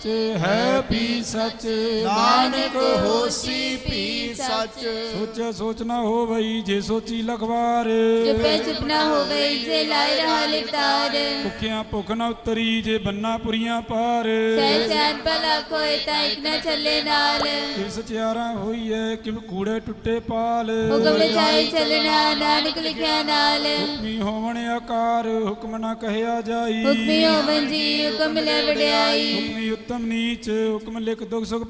ਸੱਚ ਹੈ ਵੀ ਸੱਚ ਨਾਨਕ ਹੋਸੀ ਭੀ ਸੱਚ। ਸੋਚੈ ਸੋਚ ਨਾ ਹੋਵਈ ਜੇ ਸੋਚੀ ਲਖਵਾਰ। ਚੁਪੇ ਚੁਪ ਨਾ ਹੋਵੇ ਜੇ ਲਾਇ ਰਹਾ ਲਿਤਾਰ ਭੁਖਿਆ ਭੁਖ ਨਾ ਉਤਰੀ ਜੇ ਬੰਨਾ ਪੁਰੀਆਂ ਪਾਰ। ਸਹਿ ਭਲਾ ਕੋਇ ਤਾਂ ਇਕ ਨਾ ਚੱਲੇ ਨਾਲ। ਕਿਵ ਸਚਿਆਰਾ ਹੋਈਐ ਕਿਵ ਕੂੜੇ ਟੁੱਟੇ ਪਾਲ। ਹੁਕਮ ਲਿਜਾਏ ਚੱਲਣਾ ਨਾਨਕ ਲਿਖਿਆ ਨਾਲ। ਹੁਕਮੀ ਹੋਵਣ ਆਕਾਰ ਹੁਕਮ ਨਾ ਕਹਿਆ ਜਾਈ। ਹੁਕਮੀ ਹੋਵਨ ਜੀ ਹੁਕਮ ਲੈ ਵਡਿਆਈ। ਹੁਕਮੀ ਉੱਤਮ ਨੀਚ ਹੁਕਮ ਲਿਖ ਦੁਖ ਸੁਖ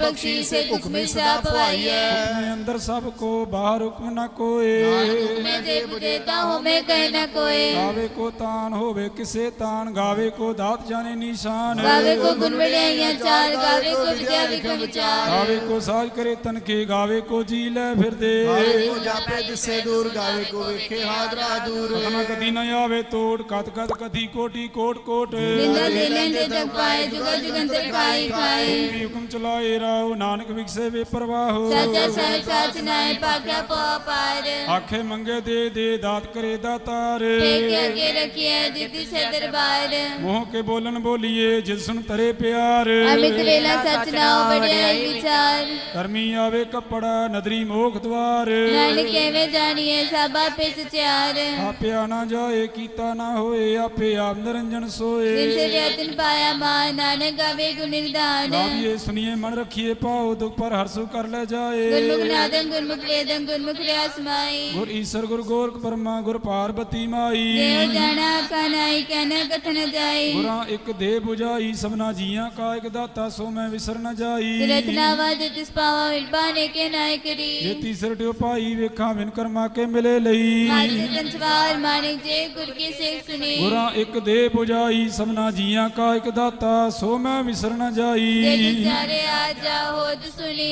ਬਖਸ਼ੀ ਸੇ ਹੁਕਮੀ ਸਦਾ ਹੁਕਮੇ ਅੰਦਰ ਸਭ ਕੋ ਬਾਹਰ ਹੁਕਮ ਨਾ ਕੋਏ। ਹੁਕਮੇ ਕਹਿ ਨਾ ਗਾਵੇ ਕੋ ਤਾਨ ਹੋਵੇ ਕਿਸੇ ਤਾਨ ਗਾਵੇ ਕੋ ਦਾਤ ਜਾਣੇ ਨਿਸ਼ਾਨ। ਗਾਵੇ ਕੋ ਗੁਣ ਵਡਿਆਈਆਂ ਚਾਰ ਗਾਵੇ ਕੋ ਵਿਦਿਆ ਵਿਖਮ ਵਿਚਾਰ ਗਾਵੇ ਕੋ ਸਾਜ ਕਰੇ ਤਨ ਕੇ ਗਾਵੇ ਕੋ ਜੀ ਲੈ ਫਿਰਦੇ। ਗਾਵੇ ਕੋ ਜਾਪੇ ਦਿਸੇ ਦੂਰ ਗਾਵੇ ਕੋ ਵੇਖੇ ਹਾਦਰਾ ਦੂਰ। ਕਦੀ ਨ ਆਵੇ ਤੋੜ ਕਤ ਕਤ ਕਦੀ ਕੋਟੀ ਕੋਟ ਕੋਟ। ਨਿੰਦਾ ਦੇ ਲੈਂਦੇ ਜਗ ਪਾਏ ਜੁਗਾ ਜੁਗੰਤਰ ਖਾਈ ਖਾਈ ਹੁਕਮੀ ਹੁਕਮ ਚਲਾਏ ਰਾਉ ਨਾਨਕ ਵਿਖਸੇ ਵੇ ਪ੍ਰਵਾਹੋ। ਸਾਚਾ ਸਾਹਿਬ ਸਾਚ ਨਾਏ ਭਾਗਿਆ ਪੋ ਪਾਰ ਆਖੇ ਮੰਗੇ ਦੇ ਦੇ ਦਾਤ ਕਰੇ ਦਾਤਾਰ। ਠੇਕੇ ਅੱਗੇ ਰੱਖਿਆ ਜਿੱਤੀ ਸੇ ਦਰਬਾਰ। ਮੋਹ ਕੇ ਬੋਲਣ ਬੋਲੀਏ ਜਿਸ ਸੁਣ ਤਰੇ ਪਿਆਰ। ਅਮਿਤ ਵੇਲਾ ਸਚ ਨਾਉ ਵਡਿਆਈ ਵਿਚਾਰ। ਕਰਮੀ ਆਵੇ ਕੱਪੜਾ ਨਦਰੀ ਮੋਖ ਦਵਾਰ। ਨਾਨਕ ਕਿਵੇਂ ਜਾਣੀਏ ਸਭ ਆਪੇ ਸਚਿਆਰ ਆਪਿਆ ਨਾ ਜਾਏ ਕੀਤਾ ਨਾ ਹੋਏ ਆਪੇ ਆਪ ਨਿਰੰਜਨ ਜਿਨ ਸੋਏ ਸੇ ਵਿਅਤਨ ਪਾਇਆ ਮਾਨ ਨਾਨਕ ਗਾਵੇ ਗੁਣ ਨਿਰਦਾਨ। ਗਾਵੀਏ ਸੁਣੀਏ ਮਨ ਰੱਖੀਏ ਪਾਉ ਦੁਖ ਪਰ ਹਰਸੁ ਕਰ ਲੈ ਜਾਏ। ਗੁਰਮੁਖ ਨਾਦੰ ਗੁਰਮੁਖ ਵੇਦੰ ਗੁਰਮੁਖ ਰਿਆ ਸਮਾਈ ਗੁਰ ਈਸ਼ਰ ਗੁਰ ਗੋਰਖ ਬ੍ਰਹਮਾ ਗੁਰ ਪਾਰਬਤੀ ਮਾਈ। ਦੇਵ ਜਾਣਾ ਕਨਾਈ ਕਹਿਣਾ ਕਥਨ ਜਾਈ ਗੁਰਾਂ ਇੱਕ ਦੇ 부ਝਾਈ ਸਭਨਾ ਜੀਆਂ ਕਾ ਇੱਕ ਦਾਤਾ ਸੋ ਮੈਂ ਵਿਸਰ ਨ ਜਾਈ। ਤਿਰਤ ਨਾਵਾ ਜਿਤਿਸ ਪਾਵਾ ਵਿਲਬਾਨੇ ਕੇ ਨਾਇ ਜੇ ਕਰੀ ਤੀਸਰ ਟਿਓ ਪਾਈ ਵੇਖਾਂ ਵਿਨ ਕਰਮਾ ਕੇ ਮਿਲੇ ਲਈ। ਮਾਰੇ ਸੰਸਵਾਰ ਮਾਨੇ ਜੇ ਗੁਰ ਕੀ ਸਿੱਖ ਸੁਣੀ ਗੁਰਾਂ ਇੱਕ ਦੇ 부ਝਾਈ ਸਭਨਾ ਜੀਆਂ ਕਾ ਇੱਕ ਦਾਤਾ ਸੋ ਮੈਂ ਵਿਸਰ ਨ ਜੇ ਜਾਈ ਚਾਰੇ ਆ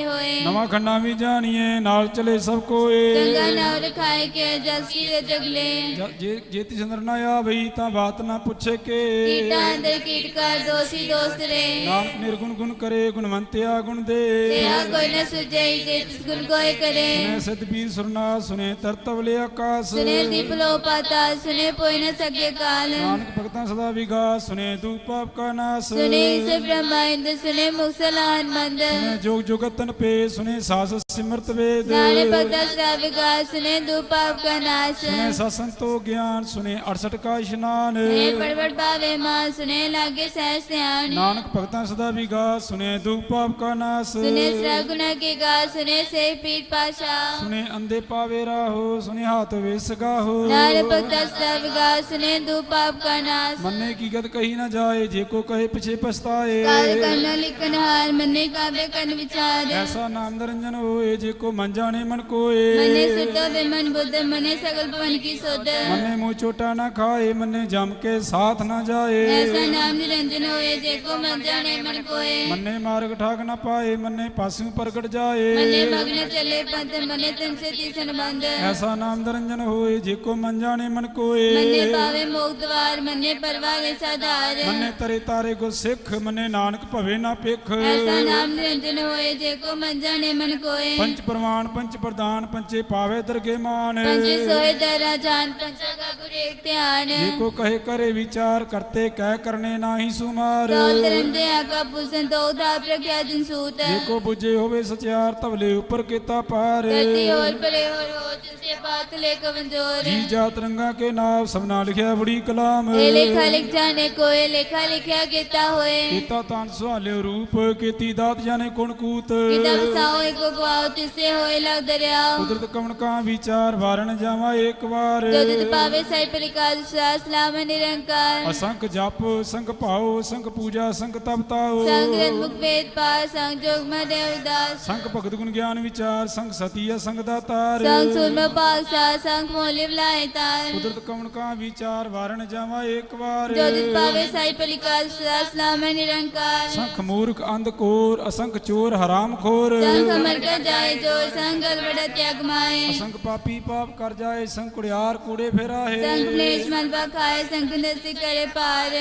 ਹੋਏ। ਨਵਾਂ ਖੰਡਾ ਵੀ ਜਾਣੀਏ ਨਾਲ ਚਲੇ ਸਭ ਕੋਏ। ਗੰਗਾ ਨਾਮ ਰਖਾਏ ਕੇ ਜਸ ਕੀ ਦੇ ਜਗਲੇ। ਜ- ਜੇ ਜੇ ਤੀ ਚੰਦਰ ਨਾ ਆਵਈ ਤਾਂ ਬਾਤ ਨਾ ਪੁੱਛੇ ਕੇ। ਕੀਟਾਂ ਅੰਦਰ ਕੀਟ ਕਰ ਦੋਸੀ ਦੋਸਤ ਰੇ। ਨਾਨਕ ਨਿਰਗੁਣ ਗੁਣ ਕਰੇ ਗੁਣਵੰਤਿਆ ਗੁਣ ਦੇ। ਤੇਰਾ ਕੋਈ ਨ ਸੁਝਈ ਜੇ ਤਿਸ ਗੁਣ ਕੋਈ ਕਰੇ। ਸੁਨੇ ਸਤਬੀਰ ਸੁਰਨਾ ਸੁਨੇ ਤਰਤਵਲੇ ਆਕਾਸ। ਸੁਨੇ ਦੀਪ ਲੋ ਪਾਤਾ ਸੁਨੇ ਪੋਇ ਨ ਸਕੇ ਕਾਲ। ਨਾਨਕ ਭਗਤਾਂ ਸਦਾ ਵਿਗਾਸ ਸੁਨੇ ਦੂਪ ਪਾਪ ਕਾ ਨਾਸ। ਸੁਨੇ ਸੇ ਬ੍ਰਹਮਾਇੰਦ ਸੁਨੇ ਮੁਕਸਲਾਨ ਮੰਦ। ਸੁਨੇ ਜੋਗ ਜੁਗਤਨ ਪੇ ਸੁਨੇ ਸਾਸ ਸਿਮਰਤ ਵੇਦ। ਨਾਲੇ ਭਗਤਾ ਸਰਾਵਿਗਾ ਸੁਨੇ ਦੂ ਪਾਪ ਕਾ ਨਾਸ। ਸੁਨੇ ਸਸੰਤੋ ਗਿਆਨ ਸੁਨੇ 68 ਕਾ ਇਸ਼ਨਾਨ। ਸੁਨੇ ਪੜਵੜ ਪਾਵੇ ਮਾਂ ਸੁਨੇ ਲਾਗੇ ਸਹਿ ਸਿਆਣ ਨਾਨਕ ਭਗਤਾਂ ਸਦਾ ਵਿਗਾਸ ਸੁਨੇ ਦੂਪ ਪਾਪ ਕਾ ਨਾਸ। ਸੁਨੇ ਸਰਾ ਗੁਨਾ ਕੇ ਗਾ ਸੁਨੇ ਸੇ ਪੀਠ ਪਾਸ਼ਾ ਸੁਨੇ ਅੰਦੇ ਪਾਵੇ ਰਾਹੋ ਸੁਨੇ ਹਾਥ ਵਿਸਗਾਹੋ ਨਾਲੇ ਭਗਤਾ ਸਰਾਵਿਗਾ ਸੁਨੇ ਦੂ ਪਾਪ ਕਾ ਨਾਸ। ਮੰਨੇ ਕੀ ਗਤ ਕਹੀ ਨਾ ਜਾਏ ਜੇ ਕੋ ਕਹੇ ਪਿਛੇ ਪਛਤਾਏ। ਕਾਲ ਕਰਨਾ ਲਿਖਨ ਹਾਰ ਮੰਨੇ ਕਾਵੇ ਕਨ ਵਿਚਾਰ। ਐਸਾ ਨਾਮ ਨਿਰੰਜਨ ਹੋਏ ਜੇ ਕੋ ਮਨ ਜਾਣੇ ਮਨ ਕੋਏ। ਮਨੇ ਸੁਧ ਵਿਮਨ ਬੁੱਧ ਮਨੇ ਸਗਲ ਭਵਨ ਕੀ ਸੁਧ। ਮੰਨੇ ਮੂੰਹ ਚੋਟਾ ਨਾ ਖਾਏ ਮੰਨੇ ਜਮ ਕੇ ਸਾਥ ਨਾ ਜਾਏ। ਐਸਾ ਨਾਮ ਨਿਰੰਜਨ ਹੋਏ ਜੇ ਕੋ ਮਨ ਜਾਣੇ ਮਨ ਕੋਏ। ਮੰਨੇ ਮਾਰਗ ਠਾਕ ਨਾ ਪਾਏ ਮੰਨੇ ਪਾਸਿਓਂ ਪ੍ਰਗਟ ਜਾਏ। ਮਨੇ ਮਗਨ ਚੱਲੇ ਪੰਥ ਮਨੇ ਤਨ ਸੇ ਤੀਸਨ ਬੰਦ ਐਸਾ ਨਾਮ ਨਿਰੰਜਨ ਹੋਏ ਜੇ ਕੋ ਮਨ ਜਾਣੇ ਮਨ ਕੋਏ। ਮੰਨੇ ਪਾਵੇ ਮੋਗ ਦਵਾਰ ਮੰਨੇ ਪਰਵਾਰੇ ਸਾਧਾਰ। ਮੰਨੇ ਤਰੇ ਤਾਰੇ ਕੋ ਸਿੱਖ ਮੰਨੇ ਨਾਨਕ ਭਵੇ ਨਾ ਪਿਖ ਐਸਾ ਨਾਮ ਨਿਰੰਜਨ ਹੋਏ ਜੇ ਕੋ ਮਨ ਜਾਣੇ ਮਨ ਕੋਏ। ਪੰਚ ਪ੍ਰਮਾਣ ਪੰਚ ਪ੍ਰਦਾਨ ਪੰਚੇ ਪਾਵੇ ਦਰਗੇ ਮਾਨ। ਪੰਜੇ ਸੋਏ ਦਰਾ ਜਾਨ ਪੰਚਾ ਕਾ ਗੁਰ ਏਕ ਧਿਆਨ। ਜੇ ਕੋ ਕਹੇ ਕਰੇ ਵਿਚਾਰ ਕਰਤੇ ਕਹਿ ਕਰਨੇ ਨਾਹੀ ਸੁਮਾਰ। ਆਕਾ ਪੁਸਨ ਦੋ ਦਾ ਪ੍ਰਗਿਆ ਦਿਨ ਸੂਤ। ਜੇ ਕੋ 부ਜੇ ਹੋਵੇ ਸਚਿਆਰ ਤਵਲੇ ਉੱਪਰ ਕੀਤਾ ਪਾਰ ਕਰਤੀ ਹੋਰ ਪਰੇ ਹੋਰ ਹੋ ਜਿਸੇ ਬਾਤ ਲੈ ਕਵੰਜੋਰ ਜੀ ਜਾਤ ਰੰਗਾ ਕੇ ਨਾਮ ਸਭਨਾ ਲਿਖਿਆ ਬੜੀ ਕਲਾਮ। ਇਹ ਲੇਖਾ ਲਿਖ ਜਾਣੇ ਕੋਏ ਲੇਖਾ ਲਿਖਿਆ ਕੀਤਾ ਹੋਏ। ਕੀਤਾ ਤਾਂ ਸੁਹਾਲਿਓ ਰੂਪ ਕੀਤੀ ਦਾਤ ਜਾਣੇ ਕੁਣ ਕੂਤ। ਕਿਦਾ ਵਸਾਓ ਇੱਕ ਗਵਾਓ ਤਿਸੇ ਹੋਏ ਲਗ ਦਰਿਆਓ ਕੁਦਰਤ ਕਵਣ ਕਾ ਵਿਚਾਰ ਵਾਰਨ ਜਾਵਾ ਇੱਕ ਵਾਰ। ਜੋ ਦਿਤ ਪਾਵੇ ਸਾਈ ਪਰਿਕਾਲ ਸਾਸ ਲਾਮ ਨਿਰੰਕਾਰ। ਅਸੰਖ ਜਪ ਸੰਖ ਭਾਉ ਸੰਖ ਪੂਜਾ ਸੰਖ ਤਪਤਾਉ ਸੰਗ ਗ੍ਰੰਥ ਮੁਖ ਵੇਦ ਪਾ ਸੰਗ ਜੋਗ ਮਦੇ ਉਦਾਸ। ਸੰਖ ਭਗਤ ਗੁਣ ਗਿਆਨ ਵਿਚਾਰ ਸੰਖ ਸਤੀ ਸੰਖ ਦਾਤਾਰ ਸੰਗ ਸੁਰਮ ਪਾਕ ਸਾ ਸੰਗ ਮੋਲਿ ਬਲਾਏ ਤਾਰ। ਕੁਦਰਤ ਕਵਣ ਕਾ ਵਿਚਾਰ ਵਾਰਨ ਜਾਵਾ ਇੱਕ ਵਾਰ। ਜੋ ਦਿਤ ਪਾਵੇ ਸਾਈ ਪਰਿਕਾਲ ਸਦਾ ਸਲਾਮ ਨਿਰੰਕਾਰ ਸੰਖ ਮੂਰਖ ਅੰਧਕੋਰ ਅਸੰਖ ਚੋਰ ਹਰਾਮ ਖੋਰ। ਸੰਖ ਅਮਰ ਕਾ ਜਾਏ ਜੋ ਸੰਗਲ ਬੜਾ ਤਿਆਗ ਮਾਏ ਅਸੰਖ ਪਾਪੀ ਪਾਪ ਕਰ ਜਾਏ ਸੰਖ ਕੁੜਿਆਰ ਕੂੜੇ ਫੇਰਾਹੇ ਸੰਖ ਕਲੇਸ਼ ਮਲ ਖਾਏ ਸੰਖ ਨਸੀ ਕਰੇ ਪਾਰ।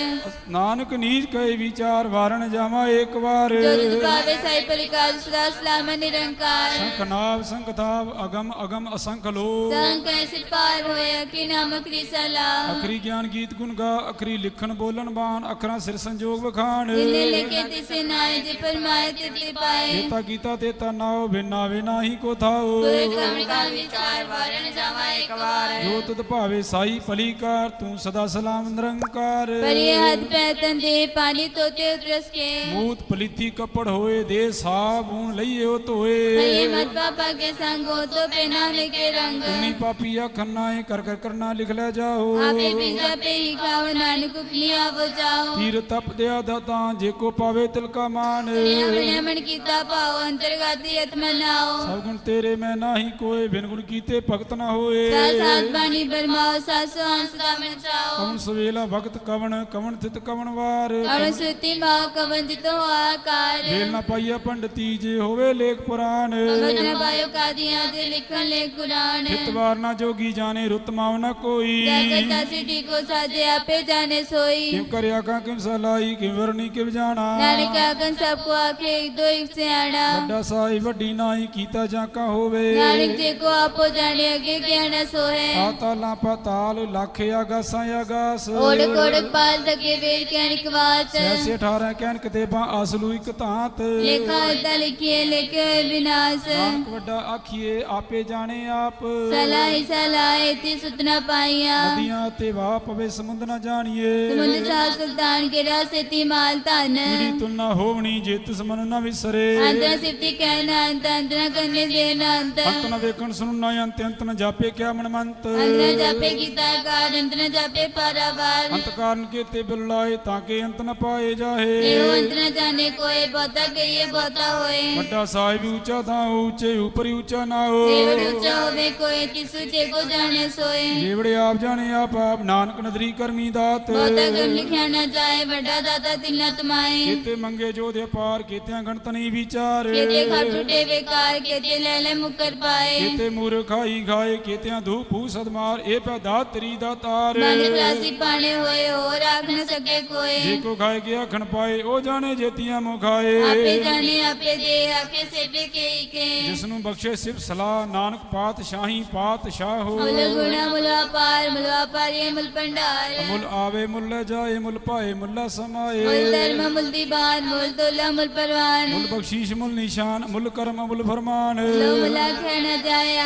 ਨਾਨਕ ਨੀਚ ਕਈ ਵਿਚਾਰ ਵਾਰਣ ਜਾਵਾ ਏਕ ਵਾਰ। ਜੋ ਪਾਵੇ ਸਾਈ ਪਰਿਕਾਰ ਸਦਾ ਸਲਾਮ ਨਿਰੰਕਾਰ। ਸੰਖ ਨਾਭ ਸੰਖ ਥਾਵ ਅਗਮ ਅਗਮ ਅਸੰਖ ਲੋ ਸੰਖ ਐਸੇ ਪਾਰ ਹੋਇਆ ਕਿ ਨਾਮਕ ਰਿਸਲਾ ਅਖਰੀ ਗਿਆਨ ਗੀਤ ਗੁਣ ਗਾ ਅਖਰੀ ਲਿਖਣ ਬੋਲਣ ਬਾਣ ਅਖਰਾਂ ਸਿਰ ਸੰਜੋਗ ਵਖਾਣ। ਜਿਨੇ ਲਿਖੇ ਤਿਸੇ ਨਾਏ ਜੇ ਪਰਮਾਏ ਤਿਤੇ ਪਾਏ। ਕੀਤਾ ਕੀਤਾ ਤੇਤਾ ਨਾਉ ਬਿਨਾ ਵੇ ਨਾਹੀ ਕੋ ਥਾਉ। ਪੂਰੇ ਕੰਮ ਕਾ ਵਿਚਾਰ ਵਾਰਨ ਜਾਵਾ ਇੱਕ ਵਾਰ। ਜੋ ਤੁਧ ਭਾਵੇ ਸਾਈ ਭਲੀਕਾਰ ਤੂੰ ਸਦਾ ਸਲਾਮ ਨਿਰੰਕਾਰ। ਪਰਿਏ ਹੱਥ ਪੈ ਤੰਦੇ ਪਾਣੀ ਤੋਤੇ ਉਤਰਸ ਕੇ। ਮੂਤ ਪਲੀਤੀ ਕੱਪੜ ਹੋਏ ਦੇ ਸਾਬੂਨ ਲਈਓ ਧੋਏ। ਮਤ ਪਾਪਾ ਕੇ ਸੰਗੋ ਤੋ ਪਹਿਨਾਵੇ ਕੇ ਰੰਗ। ਉਨੀ ਪਾਪੀ ਆਖਣਾ ਏ ਕਰ ਕਰ ਕਰਨਾ ਲਿਖ ਲੈ ਜਾਓ। ਆਪੇ ਬਿਜਾ ਪੇ ਹੀ ਨਾਨਕ ਉਪਨੀ ਆਵੋ ਜਾਓ। ਤੀਰ ਤਪ ਦਿਆ ਦਾਤਾਂ ਜੇ ਕੋ ਪਾਵੇ ਤਿਲ ਕਾ ਮਾਨ। ਆਪਣੇ ਮਨ ਕੀਤਾ ਭਾਉ ਅੰਤਰਗਤ ਯਤ ਮਨਾਓ। ਸਭ ਗੁਣ ਤੇਰੇ ਮੈਂ ਨਾਹੀ ਕੋਏ ਬਿਨ ਗੁਣ ਕੀਤੇ ਭਗਤ ਨਾ ਹੋਏ। ਸਾਥ ਬਾਣੀ ਬਰਮਾਓ ਸਾਸੋ ਹੰਸ ਦਾ ਮਨ ਚਾਓ ਕਵਨ ਸਵੇਲਾ ਭਗਤ ਕਵਨ ਕਵਨ ਥਿਤ ਕਵਨ ਵਾਰ। ਅਵਨ ਸੁਤੀ ਮਾ ਕਵਨ ਜਿਤੋ ਆਕਾਰ। ਵੇਲ ਨਾ ਪਾਈਆ ਪੰਡਤੀ ਜੇ ਹੋਵੇ ਲੇਖ ਪੁਰਾਨ ਮਗਨ ਪਾਇਓ ਕਾਦੀਆਂ ਦੇ ਲਿਖਣ ਲੈ ਕੁਰਾਨ ਹਿਤਵਾਰ ਨਾ ਜੋਗੀ ਜਾਣੇ ਰੁੱਤ ਮਾਵ ਨਾ ਕੋਈ। ਜਗਤਾ ਸਿਟੀ ਕੋ ਸਾਜੇ ਆਪੇ ਜਾਣੇ ਸੋਈ। ਕਿਮ ਕਰਿਆ ਕਾ ਕਿਮ ਸਲਾਈ ਕਿਮ ਵਰਨੀ ਕਿਮ ਜਾਣਾ ਨਾਨਕ ਆਗਨ ਸਭ ਕੋ ਆਖੇ ਇੱਕ ਦੋ ਇੱਕ ਸਿਆਣਾ ਵੱਡਾ ਸਾਈ ਵੱਡੀ ਨਾਹੀ ਕੀਤਾ ਜਾਂ ਕਾ ਹੋਵੇ ਨਾਨਕ ਜੇ ਕੋ ਆਪੋ ਜਾਣੇ ਅਗੇ ਗਿਆਨ ਸੋਹੇ ਪਾਤਾਲਾਂ ਪਾਤਾਲ ਲੱਖ ਆਗਾਸਾਂ ਆਗਾਸ ਓੜ ਕੋੜ ਪਾਲ ਤਕੇ ਵੇਦ ਕਹਿਣ ਵਾਚ ਐਸੇ 18 ਕਹਿਣ ਕਿਤੇਬਾਂ ਅਸਲੂ ਇੱਕ ਧਾਤ ਲੇਖਾ ਉਦਾ ਲਿਖੀਏ ਲਿਖੇ ਵਿਨਾਸ਼ ਨਾਨਕ ਵੱਡਾ ਆਖੀਏ ਆਪੇ ਜਾਣੇ ਆਪ ਸਲਾਈ ਸਲਾਈ ਤੀ ਸੁਤਨਾ ਪਾਈਆ ਨਦੀਆਂ ਤੇ ਵਾਹ ਪਵੇ ਸਮੁੰਦ ਨਾ ਜਾਣੀਏ ਸਮੁੰਦ ਸਾ ਸੁਲਤਾਨ ਕੇ ਰਾਸੇ ਤੀ ਮਾਲ ਧਨ। ਪੀੜੀ ਤੁਲਨਾ ਹੋਵਣੀ ਜੇ ਤਿਸ ਮਨ ਨਾ ਵਿਸਰੇ। ਅੰਦਰ ਸਿਫਤੀ ਕਹਿਣਾ ਅੰਤ ਅੰਤਰਾ ਕਰਨੇ ਦੇਣਾ ਅੰਤ ਅੰਤ ਨ ਵੇਖਣ ਸੁਣਨ ਨਾ ਅੰਤ ਅੰਤ ਨ ਜਾਪੇ ਕਿਆ ਮਨ ਮੰਤ ਅੰਦਰ ਜਾਪੇ ਕੀਤਾ ਕਾਰ ਅੰਤ ਨ ਜਾਪੇ ਪਾਰਾਵਾਰ। ਅੰਤ ਕਾਰਨ ਕੀਤੇ ਬਿਰਲਾਏ ਤਾਂ ਕਿ ਅੰਤ ਨ ਪਾਏ ਜਾਹੇ। ਇਹੋ ਅੰਤ ਨ ਜਾਣੇ ਕੋਈ ਬਹੁਤਾ ਕਹੀਏ ਬਹੁਤਾ ਹੋਏ। ਵੱਡਾ ਸਾਹਿਬ ਉੱਚਾ ਤਾਂ ਉੱਚੇ ਉਪਰੀ ਉੱਚਾ ਨਾ ਹੋ। ਉੱਚਾ ਹੋਵੇ ਕੋਈ ਤਿਸੂ ਜੇ ਕੋ ਜਾਣੇ ਸੋਏ। ਜੇਵੜੇ ਆਪ ਜਾਣੇ ਆਪ ਆਪ ਨਾਨਕ ਨਦਰੀ ਕਰਮੀ ਦਾਤ। ਬਹੁਤਾ ਗਮ ਲਿਖਿਆ ਨਾ ਜਾਏ ਵੱਡਾ ਦਾਤਾ ਤਿੰਨਾ ਤਮਾਏ। ਕੀਤੇ ਮੰਗੇ ਜੋ ਦੇ ਪਾਰ ਕੀਤਿਆਂ ਗਣਤ ਨਹੀਂ ਵਿਚਾਰ। ਕਿਤੇ ਖਾ ਟੁੱਟੇ ਵੇਕਾਰ ਕਿਤੇ ਲੈ ਲੈ ਮੁਕਰ ਪਾਏ। ਕੀਤੇ ਮੂਰ ਖਾਈ ਖਾਏ ਕੀਤਿਆਂ ਧੂਪ ਸਦਮਾਰ ਇਹ ਪੈ ਦਾਤ ਤੇਰੀ ਦਾ ਤਾਰ। ਮਨ ਰਾਸੀ ਪਾਣੇ ਹੋਏ ਹੋਰ ਆਖ ਨ ਸਕੇ ਜੇ ਕੋਈ ਕੋ ਖਾਏ ਗਿਆ ਖਣ ਪਾਏ ਉਹ ਜਾਣੇ ਜੇਤੀਆਂ ਮੁਖਾਏ ਆਪੇ ਜਾਣੇ ਆਪੇ ਦੇ ਆਖੇ ਸੇਟੇ ਕੇ ਕੇ। ਜਿਸ ਨੂੰ ਬਖਸ਼ੇ ਸਿਫ ਸਲਾਹ ਨਾਨਕ ਪਾਤਸ਼ਾਹੀ ਪਾਤਸ਼ਾਹ ਹੋ। ਮੁਲ ਗੁਣਾ ਮੁਲ ਅਪਾਰ ਮੁਲ ਅਪਾਰੇ ਮੁਲ ਪੰਡਾਰ ਮੁੱਲ ਆਵੇ ਮੁੱਲ ਜਾਏ ਮੁੱਲ ਪਾਏ ਮੁੱਲਾ ਸਮਾਏ ਮੁਲ ਧਰਮ ਮੁਲ ਦੀਵਾਨ ਮੁਲ ਦੁਲਾ ਮੁਲ ਪਰਵਾਨ ਮੁੱਲ ਬਖਸ਼ੀਸ਼ ਮੁੱਲ ਨਿਸ਼ਾਨ ਮੁੱਲ ਕਰਮ ਮੁੱਲ ਫਰਮਾਨ ਲੋ ਮੁਲਾ ਕਹਿ ਨ ਜਾਏ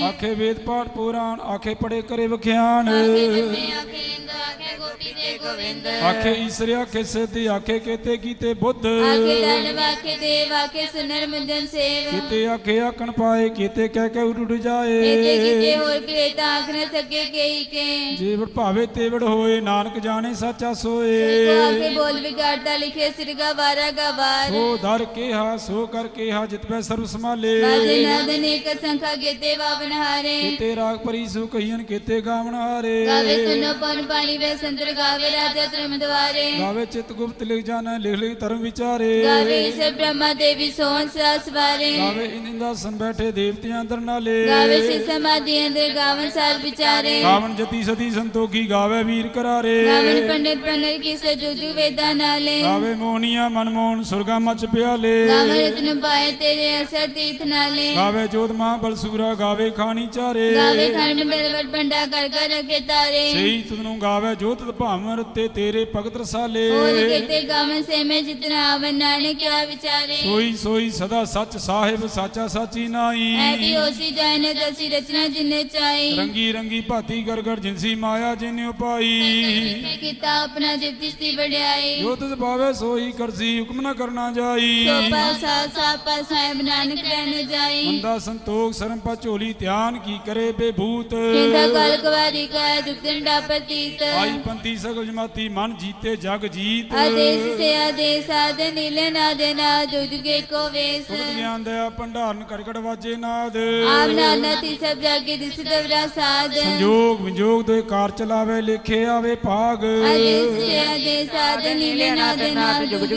ਆਖ ਵੇਦ ਪਾਠ ਪੁਰਾਣ ਆਖੇ ਪੜੇ ਕਰੇ ਵਖਿਆਨ ਆਖੇ ਬੰਦੇ ਆਖੇ ਇੰਦ ਆਖੇ ਗੋਪੀ ਤੇ ਗੋਵਿੰਦ ਆਖੇ ਈਸਰ ਆਖੇ ਸਿੱਧੀ ਆਖੇ ਕੀਤੇ ਕੀਤੇ ਬੁੱਧ ਆਖੇ ਦਾਨਵ ਆਖੇ ਦੇਵ ਆਖੇ ਸੁਨਰ ਮੁੰਦਨ ਸੇਵ ਕੀਤੇ ਆਖੇ ਆਕਣ ਪਾਏ ਕੀਤੇ ਕਹਿ ਕੇ ਉੱਡ ਜਾਏ ਕਿਤੇ ਹੋਰ ਕਰੇਤਾ ਆਖ ਨ ਸਕੇ ਕਈ ਕੇ ਜੀਵ ਭਾਵੇ ਤੇਵੜ ਹੋਏ ਨਾਨਕ ਜਾਣੇ ਸੱਚਾ ਸੋਏ। ਕੋ ਆਖੇ ਬੋਲ ਵਿਗਾੜਦਾ ਲਿਖੇ ਸਿਰਗਾ ਵਾਰਾ ਗਵਾਰ। ਸੋ ਦਰ ਕਿਹਾ ਸੋ ਕਰ ਕਿਹਾ ਜਿਤ ਪੈ ਸਰਬ ਸਮਾਲੇ ਬਾਜੇ ਨਾਦਨ ਇੱਕ ਸੰਖਾ ਗੇਤੇ ਵਾਵਨ ਹਾਰੇ। ਕੀਤੇ ਰਾਗ ਪਰੀ ਸੋ ਕਹੀਨ ਕੀਤੇ ਗਾਵਣ ਹਾਰੇ। ਗਾਵੇ ਸੁਨੋ ਪਨ ਪਾਣੀ ਵੇ ਸੰਤਰ ਗਾਵੇ ਰਾਜਾ ਧਰਮ ਦਵਾਰੇ ਗਾਵੇ ਚਿਤ ਗੁਪਤ ਲਿਖ ਜਾਣਾ ਲਿਖ ਲਿਖ ਧਰਮ ਵਿਚਾਰੇ। ਗਾਵੇ ਬ੍ਰਹਮਾ ਦੇਵੀ ਸੋਹਣ ਸਾਸ ਵਾਰੇ। ਗਾਵੇ ਇੰਦਾਸਨ ਬੈਠੇ ਦੇਵਤਿਆਂ ਅੰਦਰ ਨਾਲੇ। ਗਾਵੇ ਸਿ ਸਮਾਧੀ ਅੰਦਰ ਗਾਵਨ ਸਾਰ ਵਿਚਾਰੇ। ਗਾਵਨ ਜਤੀ ਸਤੀ ਸੰਤੋਖੀ ਗਾਵੇ ਵੀਰ ਕਰਾਰੇ। ਗਾਵਨ ਪੰਡਿਤ ਪੰਡਰ ਕੀ ਸਜੁਜੂ ਵੇਦਾਂ ਨਾਲੇ। ਗਾਵੇ ਮੋਹਨੀਆਂ ਮਨਮੋਹਨ ਸੁਰਗਾ ਮਚ ਪਿਆਲੇ। ਗਾਵੇ ਰਤਨ ਪਾਏ ਤੇਰੇ ਅਸਰ ਤੀਰਥ ਨਾਲੇ। ਗਾਵੇ ਜੋਤ ਮਾਂ ਬਲਸੂਰਾ ਗਾਵੇ ਖਾਣੀ ਚਾਰੇ। ਗਾਵੇ ਖੰਡ ਬਲਵਟ ਪੰਡਾ ਕਰ ਕਰ ਰਖੇ ਤਾਰੇ। ਸਹੀ ਤੁਧਨੂੰ ਗਾਵੇ ਜੋਤ ਭਾਵਨ ਤੇ ਤੇਰੇ ਭਗਤ ਰਸਾਲੇ। ਹੋਰ ਕੀਤੇ ਗਾਵਨ ਸੇ ਮੈਂ ਜਿਤਨਾ ਆਵਨ ਨਾਨਕ ਕਿਆ ਵਿਚਾਰੇ। ਸੋਈ ਸੋਈ ਸਦਾ ਸੱਚ ਸਾਹਿਬ ਸਾਚਾ ਸਾਚੀ ਨਾਈ ਐ ਵੀ ਹੋਸੀ ਜਾਣੇ ਦਸੀ ਰਚਨਾ ਜਿਨੇ ਚਾਈ ਰੰਗੀ ਰੰਗੀ ਭਾਤੀ ਗਰਗਰ ਜਿਨਸੀ ਮਾਇਆ ਜਿਨ ਉਪਾਈ। ਕੀਤਾ ਆਪਣਾ ਜਿਤਿ ਸਤੀ ਵਡਿਆਈ। ਜੋ ਤਿਸ ਭਾਵੇ ਸੋਈ ਕਰਸੀ ਹੁਕਮ ਨਾ ਕਰਨਾ ਜਾਈ। ਸੋ ਪਾਸਾ ਸਾ ਸਾਹਿਬ ਨਾਨਕ ਰਹਿਣ ਜਾਈ। ਬੰਦਾ ਸੰਤੋਖ ਸਰਮ ਪਾ ਝੋਲੀ ਧਿਆਨ ਕੀ ਕਰੇ ਬੇਭੂਤ? ਕਿੰਦਾ ਕਲ ਕਵਾਰੀ ਕਾ ਦੁਖ ਡੰਡਾ ਪ੍ਰਤੀਤ ਆਈ ਪੰਥੀ ਸਗਲ ਜਮਾਤੀ ਮਨ ਜੀਤੇ ਜਗ ਜੀਤ। ਆਦੇਸ ਸੇ ਆਦੇਸ ਆਦ ਨੀਲੇ ਨਾਦ ਨਾਦ ਜੁਗੇ ਕੋ ਵੇਸ। ਸੁਰਤ ਗਿਆਨ ਦਇਆ ਭੰਡਾਰਨ ਕੜਕੜ ਵਾਜੇ ਨਾਦ। ਆਪ ਨਾਨਾ ਤੀ ਸਭ ਜਾਗੇ ਦਿਸ ਦਵਰਾ ਸਾਧ ਸੰਜੋਗ ਵਿਜੋਗ ਦੋਇ ਕਾਰ ਚਲਾਵੇ ਲਿਖੇ ਆਵੇ ਭਾਗ। ਆਦੇਸ ਨੀਲੇ ਨਾਦ ਜੁਗੇ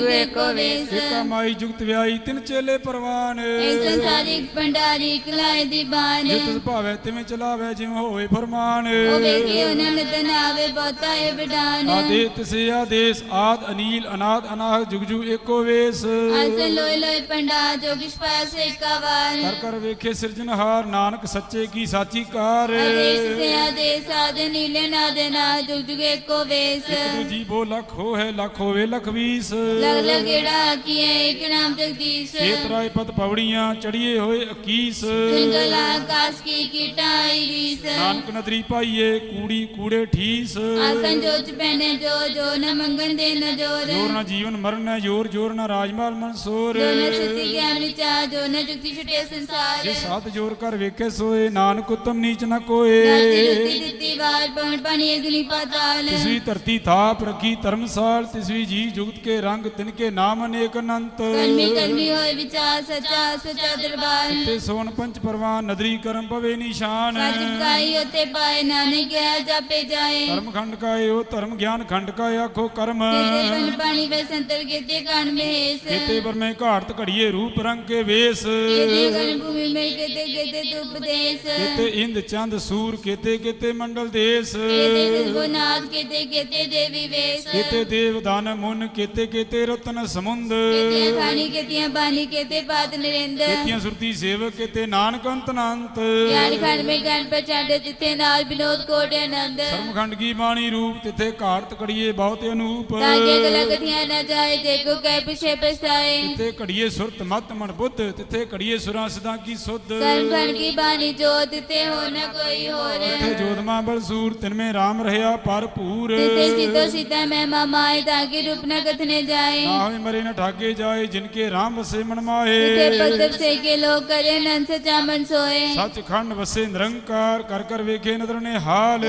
ਵੇਸ। ਏਕਾ ਮਾਈ ਜੁਗਤ ਵਿਆਈ ਤਿਨ ਚੇਲੇ ਪਰਵਾਨ। ਇੱਕ ਸੰਸਾਰਿਕ ਭੰਡਾਰੀ ਕਲਾਏ ਦੀ ਬਾਣ। ਜਿਤ ਭਾਵੇ ਤਿਵੇਂ ਚਲਾਵੇ ਜਿਵੇਂ ਹੋਏ ਫਰਮਾਨ। ਉਹ ਵੇਖੇ ਉਹਨਾਂ ਨੇ ਤਨਾਵੇ ਬਹੁਤਾ ਇਹ ਬਿਡਾਨ ਆਦੇ ਤਿਸੇ ਆਦੇਸ ਆਦ ਅਨੀਲ ਅਨਾਦ ਅਨਾਹ ਜੁਗ ਜੁਗ ਏਕੋ ਵੇਸ। ਅਸ ਲੋਇ ਲੋਇ ਪੰਡਾ ਜੋਗਿਸ਼ ਪਾਸ ਏਕਾਵਾਨ ਕਰ ਕਰ ਵੇਖੇ ਸਿਰਜਣਹਾਰ ਨਾਨਕ ਸੱਚੇ ਕੀ ਸਾਚੀ ਕਾਰ। ਆਦੇਸ ਸੇ ਆਦੇਸ ਆਦ ਨੀਲੇ ਨਾਦ ਨਾਦ ਜੁਗੇ ਕੋ ਵੇਸ। ਦੂਜੀ ਬੋ ਲੱਖ ਹੋ ਹੈ ਲੱਖ ਹੋਵੇ ਲੱਖ ਵੀਸ ਲਗ ਲਗੇੜਾ ਕੀਏ ਇੱਕ ਨਾਮ ਜਗਦੀਸ਼। ਖੇਤਰਾਏ ਪਤ ਪੌੜੀਆਂ ਚੜੀਏ ਹੋਏ 21 ਸਿੰਗਲ ਆਕਾਸ਼ ਕੀ ਕੀਟਾਈ ਰੀਸ। ਨਾਨਕ ਨਦਰੀ ਪਾਈਏ ਕੂੜੀ ਕੂੜੇ ਠੀਸ। ਆਖਣ ਜੋਚ ਪੈਣੇ ਜੋ ਜੋ ਨ ਮੰਗਣ ਦੇ ਨ ਜੋਰ। ਜੋਰ ਨਾ ਜੀਵਨ ਮਰਨ ਹੈ ਜੋਰ ਜੋਰ ਨਾ ਰਾਜਮਾਲ ਮਨਸੂਰ। ਜੋ ਨ ਸਤੀ ਗਿਆਨ ਵਿਚਾਰ ਜੋ ਨ ਜੁਗਤੀ ਛੁਟੇ ਸੰਸਾਰ। ਜੇ ਸਾਤ ਜੋਰ ਕਰ ਵੇਖੇ ਸੋਏ ਨਾਨਕ ਉਤਮ ਨੀਚ ਨਾ ਦਾਤੀ ਕੋਏ ਰੁੱਤੀ ਦਿੱਤੀ ਵਾਰ ਪਵਨ ਪਾਣੀ ਅਗਨੀ ਪਾਤਾਲ। ਤਿਸਵੀ ਧਰਤੀ ਥਾਪ ਰੱਖੀ ਧਰਮਸਾਲ ਤਿਸਵੀ ਜੀ ਜੁਗਤ ਕੇ ਰੰਗ ਤਿਨਕੇ ਨਾਮ ਅਨੇਕ ਅਨੰਤ। ਕਰਮੀ ਕਰਮੀ ਹੋਏ ਵਿਚਾਰ ਸਚਾ ਸਚਾ ਦਰਬਾਰ। ਤੇ ਸੋਨ ਪੰਚ ਪਰਵਾਨ ਨਦਰੀ ਕਰਮ ਪਵੇ ਨਿਸ਼ਾਨ। ਗਾਈ ਉਤੇ ਪਾਏ ਨਾਨਕ ਗਿਆ ਜਾਪੇ ਜਾਏ। ਧਰਮ ਖੰਡ ਕਾਏ ਉਹ ਧਰਮ ਗਿਆਨ ਖੰਡ ਕਾਏ ਆਖੋ ਕਰਮ। ਕਿਤੇ ਬਨ ਪਾਣੀ ਵੇ ਸੰਤਰ ਕਿਤੇ ਕਾਨ ਮਹੇਸ ਕੀਤੇ ਵਰਮੇ ਘਾੜਤ ਘੜੀਏ ਰੂਪ ਰੰਗ ਕੇ ਵੇਸ। ਕਿਤੇ ਗਨ ਭੂਮੀ ਮੇ ਕਿਤੇ ਕਿਤੇ ਤੁਪ ਦੇਸ ਕੀਤੇ ਇੰਦ ਚੰਦ ਸੂਰ ਕੀਤੇ ਕੀਤੇ ਮੰਡਲ ਦੇਸ। ਕਿਤੇ ਗੁਨਾਥ ਕਿਤੇ ਕਿਤੇ ਦੇਵੀ ਵੇਸ ਕੀਤੇ ਦੇਵ ਦਾਨ ਮੁਨ ਕੀਤੇ ਕੀਤੇ ਰਤਨ ਸਮੁੰਦ ਕਿਤੇ ਖਾਣੀ ਕਿਤੇ ਬਾਣੀ ਕਿਤੇ ਬਾਤ ਨਰਿੰਦ ਕੀਤੀਆਂ ਸੁਰਤੀ ਸੇਵਕ ਕੀਤੇ ਨਾਨਕ ਅੰਤ ਅਨੰਤ ਗਿਆਨ ਖੰਡ ਮੇ ਗਿਆਨ ਪਛਾੜੇ ਤਿੱਥੇ ਨਾਲ ਬਿਨੋਦ ਕੋਟ ਆਨੰਦ ਧਰਮਖੰਡ ਕੀ ਬਾਣੀ ਰੂਪ ਤਿੱਥੇ ਘਾੜਤ ਘੜੀਏ ਬਹੁਤ ਅਨੂਪ ਤਾਗੇ ਗਲਾ ਕਥਿਆ ਨਾ ਜਾਏ ਦੇਖੋ ਕੈ ਪਿਛੇ ਪਛਤਾਏ ਤਿੱਥੇ ਘੜੀਏ ਸੁਰਤ ਮਤ ਮਨ ਬੁੱਧ ਤਿੱਥੇ ਘੜੀਏ ਸੁਰਾਂ ਸਦਾ ਕੀ ਸੁਧ ਕਰਮ ਖੰਡ ਕੀ ਬਾਣੀ ਜੋਤ ਤੇ ਹੋ ਨਾ ਕੋਈ ਹੋਰ ਤਿੱਥੇ ਜੋਦਮਾ ਬਲਸੂਰ ਤਿਨਮੇ ਰਾਮ ਰਹਿਆ ਭਰਪੂਰ ਤਿਤੇ ਸਿੱਧੋ ਸੀਤਾ ਮੈਂ ਮਾਮਾਏ ਤਾਗੇ ਰੂਪ ਨ ਕਥਨੇ ਜਾਏ। ਨਾ ਹੋਏ ਮਰੇ ਨ ਠਾਗੇ ਜਾਏ ਜਿਨਕੇ ਰਾਮ ਵਸੇ ਮਨ ਮਾਏ ਤਿਤੇ ਪਤਰ ਸੇ ਕੇ ਲੋਕ ਕਰੇ ਨੰਸ ਚਾਮਨ ਸੋਏ। ਸੱਚਖੰਡ ਵਸੇ ਨਿਰੰਕਾਰ ਕਰ ਕਰ ਵੇਖੇ ਨਦਰ ਨੇ ਹਾਲ।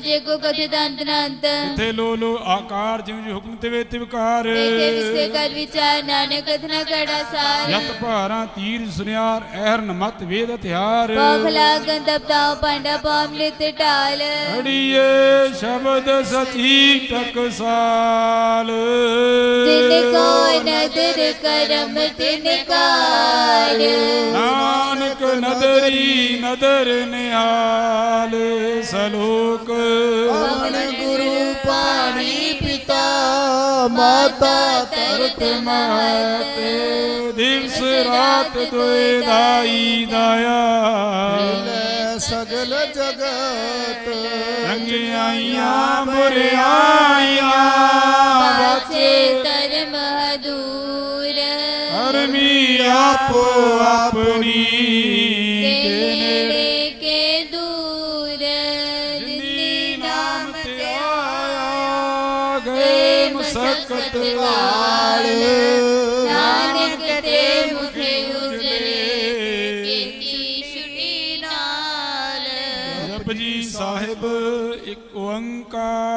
ਜੇ ਕੋ ਤਿੱਥੇ ਲੋ ਲੋ ਆਕਾਰ ਜਿਉ ਜਿਉ ਹੁਕਮ ਤਿਵੇ ਤਿਵਕਾਰ ਵੇਖੇ ਵਿਸੇ ਕਰ ਵਿਚਾਰ ਨਾਨਕ ਕਥਨਾ ਕੜਾ ਸਾਰ। ਯਤ ਭਾਰਾਂ ਤੀਰ ਸੁਨਿਆਰ ਐਰਨ ਮਤ ਵੇਦ ਹਥਿਆਰ। ਪੋਖਲਾ ਗੰਦਪ ਤਾਉ ਪਾਂਡਾ ਪਾਮ ਸਚੀ ਟਕਸਾਲ ਜਿਨ ਕੋ ਨਦਰ ਕਰਮ ਤਿਨ ਕਾਰ ਨਾਨਕ ਨਦਰੀ ਨਦਰ ਨਿਹਾਲ ਸਲੋਕ। ਪਵਨ ਗੁਰੂ ਪਾਣੀ ਪਿਤਾ ਮਾਤਾ ਤਰਤ ਮਹਤ। ਦਿਵਸ ਰਾਤ ਦੁਇ ਦਾਈ ਦਇਆ। ਲੈ ਸਗਲ ਜਗਤ ਰੰਗਿਆਈਆਂ ਮੁਰਿਆਈਆਂ ਬਾਚੇ ਧਰਮ ਹਦੂਰ ਹਰਮੀ ਆਪੋ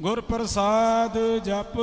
ਗੁਰ ਪ੍ਰਸਾਦ ਜਪ।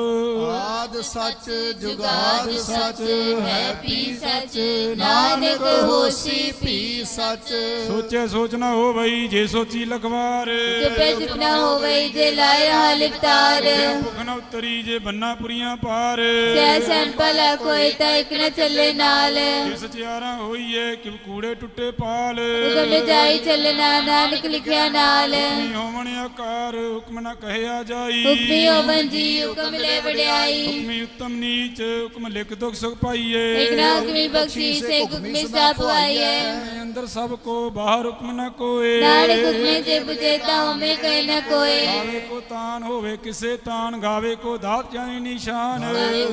ਆਦ ਸੱਚ ਜੁਗਾਦ ਸੱਚ ਹੈ ਪੀ ਸਚ ਨਾਨਕ ਹੋਸੀ ਭੀ ਸੱਚ। ਸੋਚੇ ਸੋਚ ਨਾ ਹੋ ਬਈ ਜੇ ਸੋਚੀ ਲਖਵਾਰ। ਜਪੇ ਜਿਤਨਾ ਹੋਵੇ ਜੇ ਲਾਇ ਰਹਾ ਲਿਪਤਾਰ ਭੁਖ ਨ ਉਤਰੀ ਜੇ ਬੰਨਾ ਪੁਰੀਆਂ ਪਾਰ। ਸੈ ਸੈਨ ਭਲਾ ਕੋਈ ਤਾਂ ਇਕ ਨ ਚੱਲੇ ਨਾਲ। ਜੇ ਸਚਿਆਰਾ ਹੋਈਏ ਕਿ ਕੂੜੇ ਟੁੱਟੇ ਪਾਲ। ਹੁਕਮ ਜਾਈ ਚੱਲਣਾ ਨਾਨਕ ਲਿਖਿਆ ਨਾਲ। ਹੁਕਮੀ ਹੋਵਣ ਆਕਾਰ ਹੁਕਮ ਨ ਕਹਿਆ ਜਾਈ ਹੁਕਮੀ ਹੋਵਨ ਜੀ ਹੁਕਮ ਲੈ ਵਡਿਆਈ। ਹੁਕਮੀ ਉਤਮ ਨੀਚ ਹੁਕਮ ਲਿਖ ਦੁਖ ਸੁਖ ਪਾਈਏ। ਇਕ ਨਾ ਹੁਕਮੀ ਬਖਸ਼ੀ ਸੇ ਹੁਕਮੀ ਸਦਾ ਪਵਾਈਐ ਅੰਦਰ ਸਭ ਕੋ ਬਾਹਰ ਹੁਕਮ ਨ ਕੋਏ। ਨਾਨਕ ਹੁਕਮੇ ਜੇ 부ਜੇ ਤਾਂ ਹਉਮੈ ਕਹਿ ਨ ਕੋਏ। ਗਾਵੇ ਕੋ ਤਾਨ ਹੋਵੇ ਕਿਸੇ ਤਾਨ ਗਾਵੇ ਕੋ ਦਾਤ ਜਾਣੀ ਨਿਸ਼ਾਨ। ਗਾਵੇ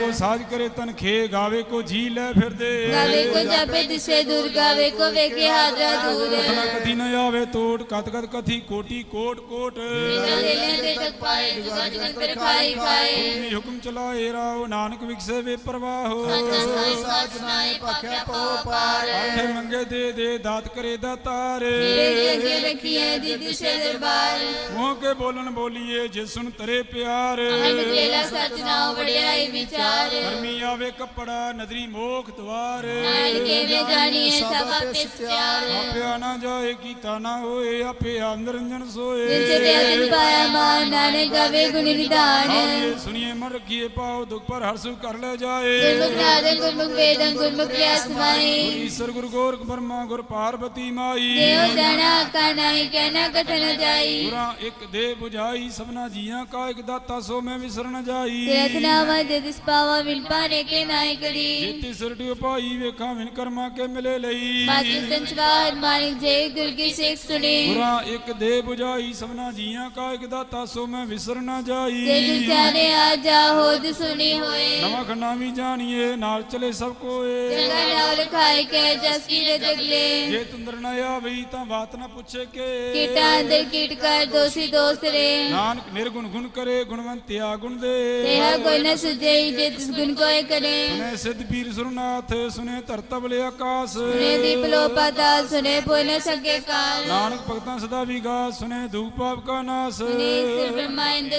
ਕੋ ਸਾਜ ਕਰੇ ਤਨ ਖੇ ਗਾਵੇ ਕੋ ਜੀ ਲੈ ਫਿਰਦੇ। ਗਾਵੇ ਕੋ ਜਾਪੇ ਦਿਸੇ ਦੂਰ ਗਾਵੇ ਕੋ ਵੇਖੇ ਹਾਜ਼ਰਾ ਦੂਰ। ਕਦੀ ਨ ਆਵੇ ਤੋੜ ਕਤ ਕਤ ਕਥੀ ਕੋਟੀ ਕੋਟ ਕੋਟ। ਪਾਏ ਜੁਗਾ ਜਗਤ ਖਾਈ ਖਾਏ ਹੁਕਮੀ ਹੁਕਮ ਚਲਾਏ ਰਾਓ ਨਾਨਕ ਵਿਖਸੇ ਵੇ ਪ੍ਰਵਾਹੋ। ਸਾਜਨਾਏ ਪਖਿਆ ਪੋ ਪਾਰ। ਆਖੇ ਮੰਗੇ ਦੇ ਦੇ ਦਾਤ ਕਰੇ ਦਾਤਾਰ ਤੇਰੇ। ਅੱਗੇ ਰੱਖੀਏ ਦਰਬਾਰ ਮੂੰਹ ਕੇ ਬੋਲਣ ਬੋਲੀਏ ਜੇ ਸੁਣ ਤਰੇ ਪਿਆਰ। ਹਮ ਤੇਲਾ ਸਚ ਨਾਉ ਵਡਿਆਈ ਵਿਚਾਰ। ਗਰਮੀ ਆਵੇ ਕੱਪੜਾ ਨਦਰੀ ਮੋਖ ਦਵਾਰ। ਨਾਨਕ ਕੇ ਜਾਣੀਏ ਸਭ ਆਪੇ ਸਚਿਆਰ ਆਪਿਆ ਨਾ ਜਾਏ ਕੀਤਾ ਨਾ ਹੋਏ ਆਪੇ ਆਪ ਨਿਰੰਜਨ ਸੋਏ। ਜਿਨ ਸੇ ਤੇ ਦਿਨ ਪਾਇਆ ਮਾਨ ਨਾਨਕ ਗਵੇ ਗੁਣ ਆਈਏ ਸੁਣੀਏ ਮਨ ਰੱਖੀਏ ਪਾਉ ਦੁਖ ਪਰ ਹਰਸੁ ਕਰ ਲੈ ਜਾਏ। ਗੁਰਮੁਖ ਗੁਰਮੁਖ ਗੁਰਮੁਖ ਈਸ਼ਰ ਗੁਰ ਗੋਰਖ ਬਰਮਾ ਗੁਰ ਪਾਰਬਤੀ ਮਾਈ। ਦੇਵ ਜਾਣਾ ਕਾ ਨਹੀਂ ਕਹਿਣਾ ਕਥਨ ਜਾਈ। ਗੁਰਾਂ ਇੱਕ ਦੇ 부ਝਾਈ ਸਭਨਾ ਜੀਆਂ ਕਾ ਇੱਕ ਦਾਤਾ ਸੋ ਮੈਂ ਵਿਸਰ ਨ ਜਾਈ ਤੇਤ ਨਾਮ ਦੇ ਦਿਸ ਪਾਵਾ ਵਿਲ ਪਾਰੇ ਕੇ ਨਾਇ ਕਰੀ। ਜੇਤੀ ਸਿਰਟੀ ਉਪਾਈ ਵੇਖਾਂ ਵਿਨ ਕਰਮਾ ਕੇ ਮਿਲੇ ਲਈ। ਮਾਤਿ ਸੰਚਵਾਰ ਮਾਨਿਕ ਜੇ ਦੁਰਗੀ ਸੇਖ ਸੁਣੀ। ਗੁਰਾਂ ਇੱਕ ਦੇ 부ਝਾਈ ਸਭਨਾ ਜੀਆਂ ਕਾ ਇੱਕ ਦਾਤਾ ਸੋ ਮੈਂ ਵਿਸਰ ਨ ਜਾਈ। ਤੇ ਦੁਚਾਰੇ ਆ ਜਾ ਹੋਦ ਸੁਣੀ ਹੋਏ। ਖੰਨਾ ਵੀ ਜਾਣੀਏ ਨਾਲ ਚਲੇ ਸਭ ਕੋਏ। ਜਗਾ ਨਾਲ ਖਾਏ ਕੇ ਜਸ ਕੀ ਰੇ ਜਗਲੇ। ਜੇ ਤੁੰਦਰ ਨ ਆਵਈ ਤਾਂ ਬਾਤ ਨਾ ਪੁੱਛੇ ਕੇ। ਕੀਟਾ ਅੰਦਰ ਕੀਟ ਕਰ ਦੋਸੀ ਦੋਸਤ ਰੇ। ਨਾਨਕ ਨਿਰਗੁਣ ਗੁਣ ਕਰੇ ਗੁਣਵੰਤਿਆ ਗੁਣ ਦੇ। ਤੇਹਾ ਕੋਈ ਨ ਸੁਝੇ ਜੇ ਤਿਸ ਗੁਣ ਕੋਏ ਕਰੇ। ਸੁਨੇ ਸਿੱਧ ਪੀਰ ਸੁਰਨਾਥ ਸੁਨੇ ਧਰਤਬਲੇ ਆਕਾਸ। ਸੁਨੇ ਦੀਪ ਲੋ ਸੁਨੇ ਨ ਸਕੇ ਕਾਲ। ਨਾਨਕ ਭਗਤਾਂ ਸਦਾ ਵਿਗਾਸ ਸੁਨੇ ਧੂਪ ਪਾਪ ਕਾ ਨਾਸ। ਸੁਨੇ ਸਿਰ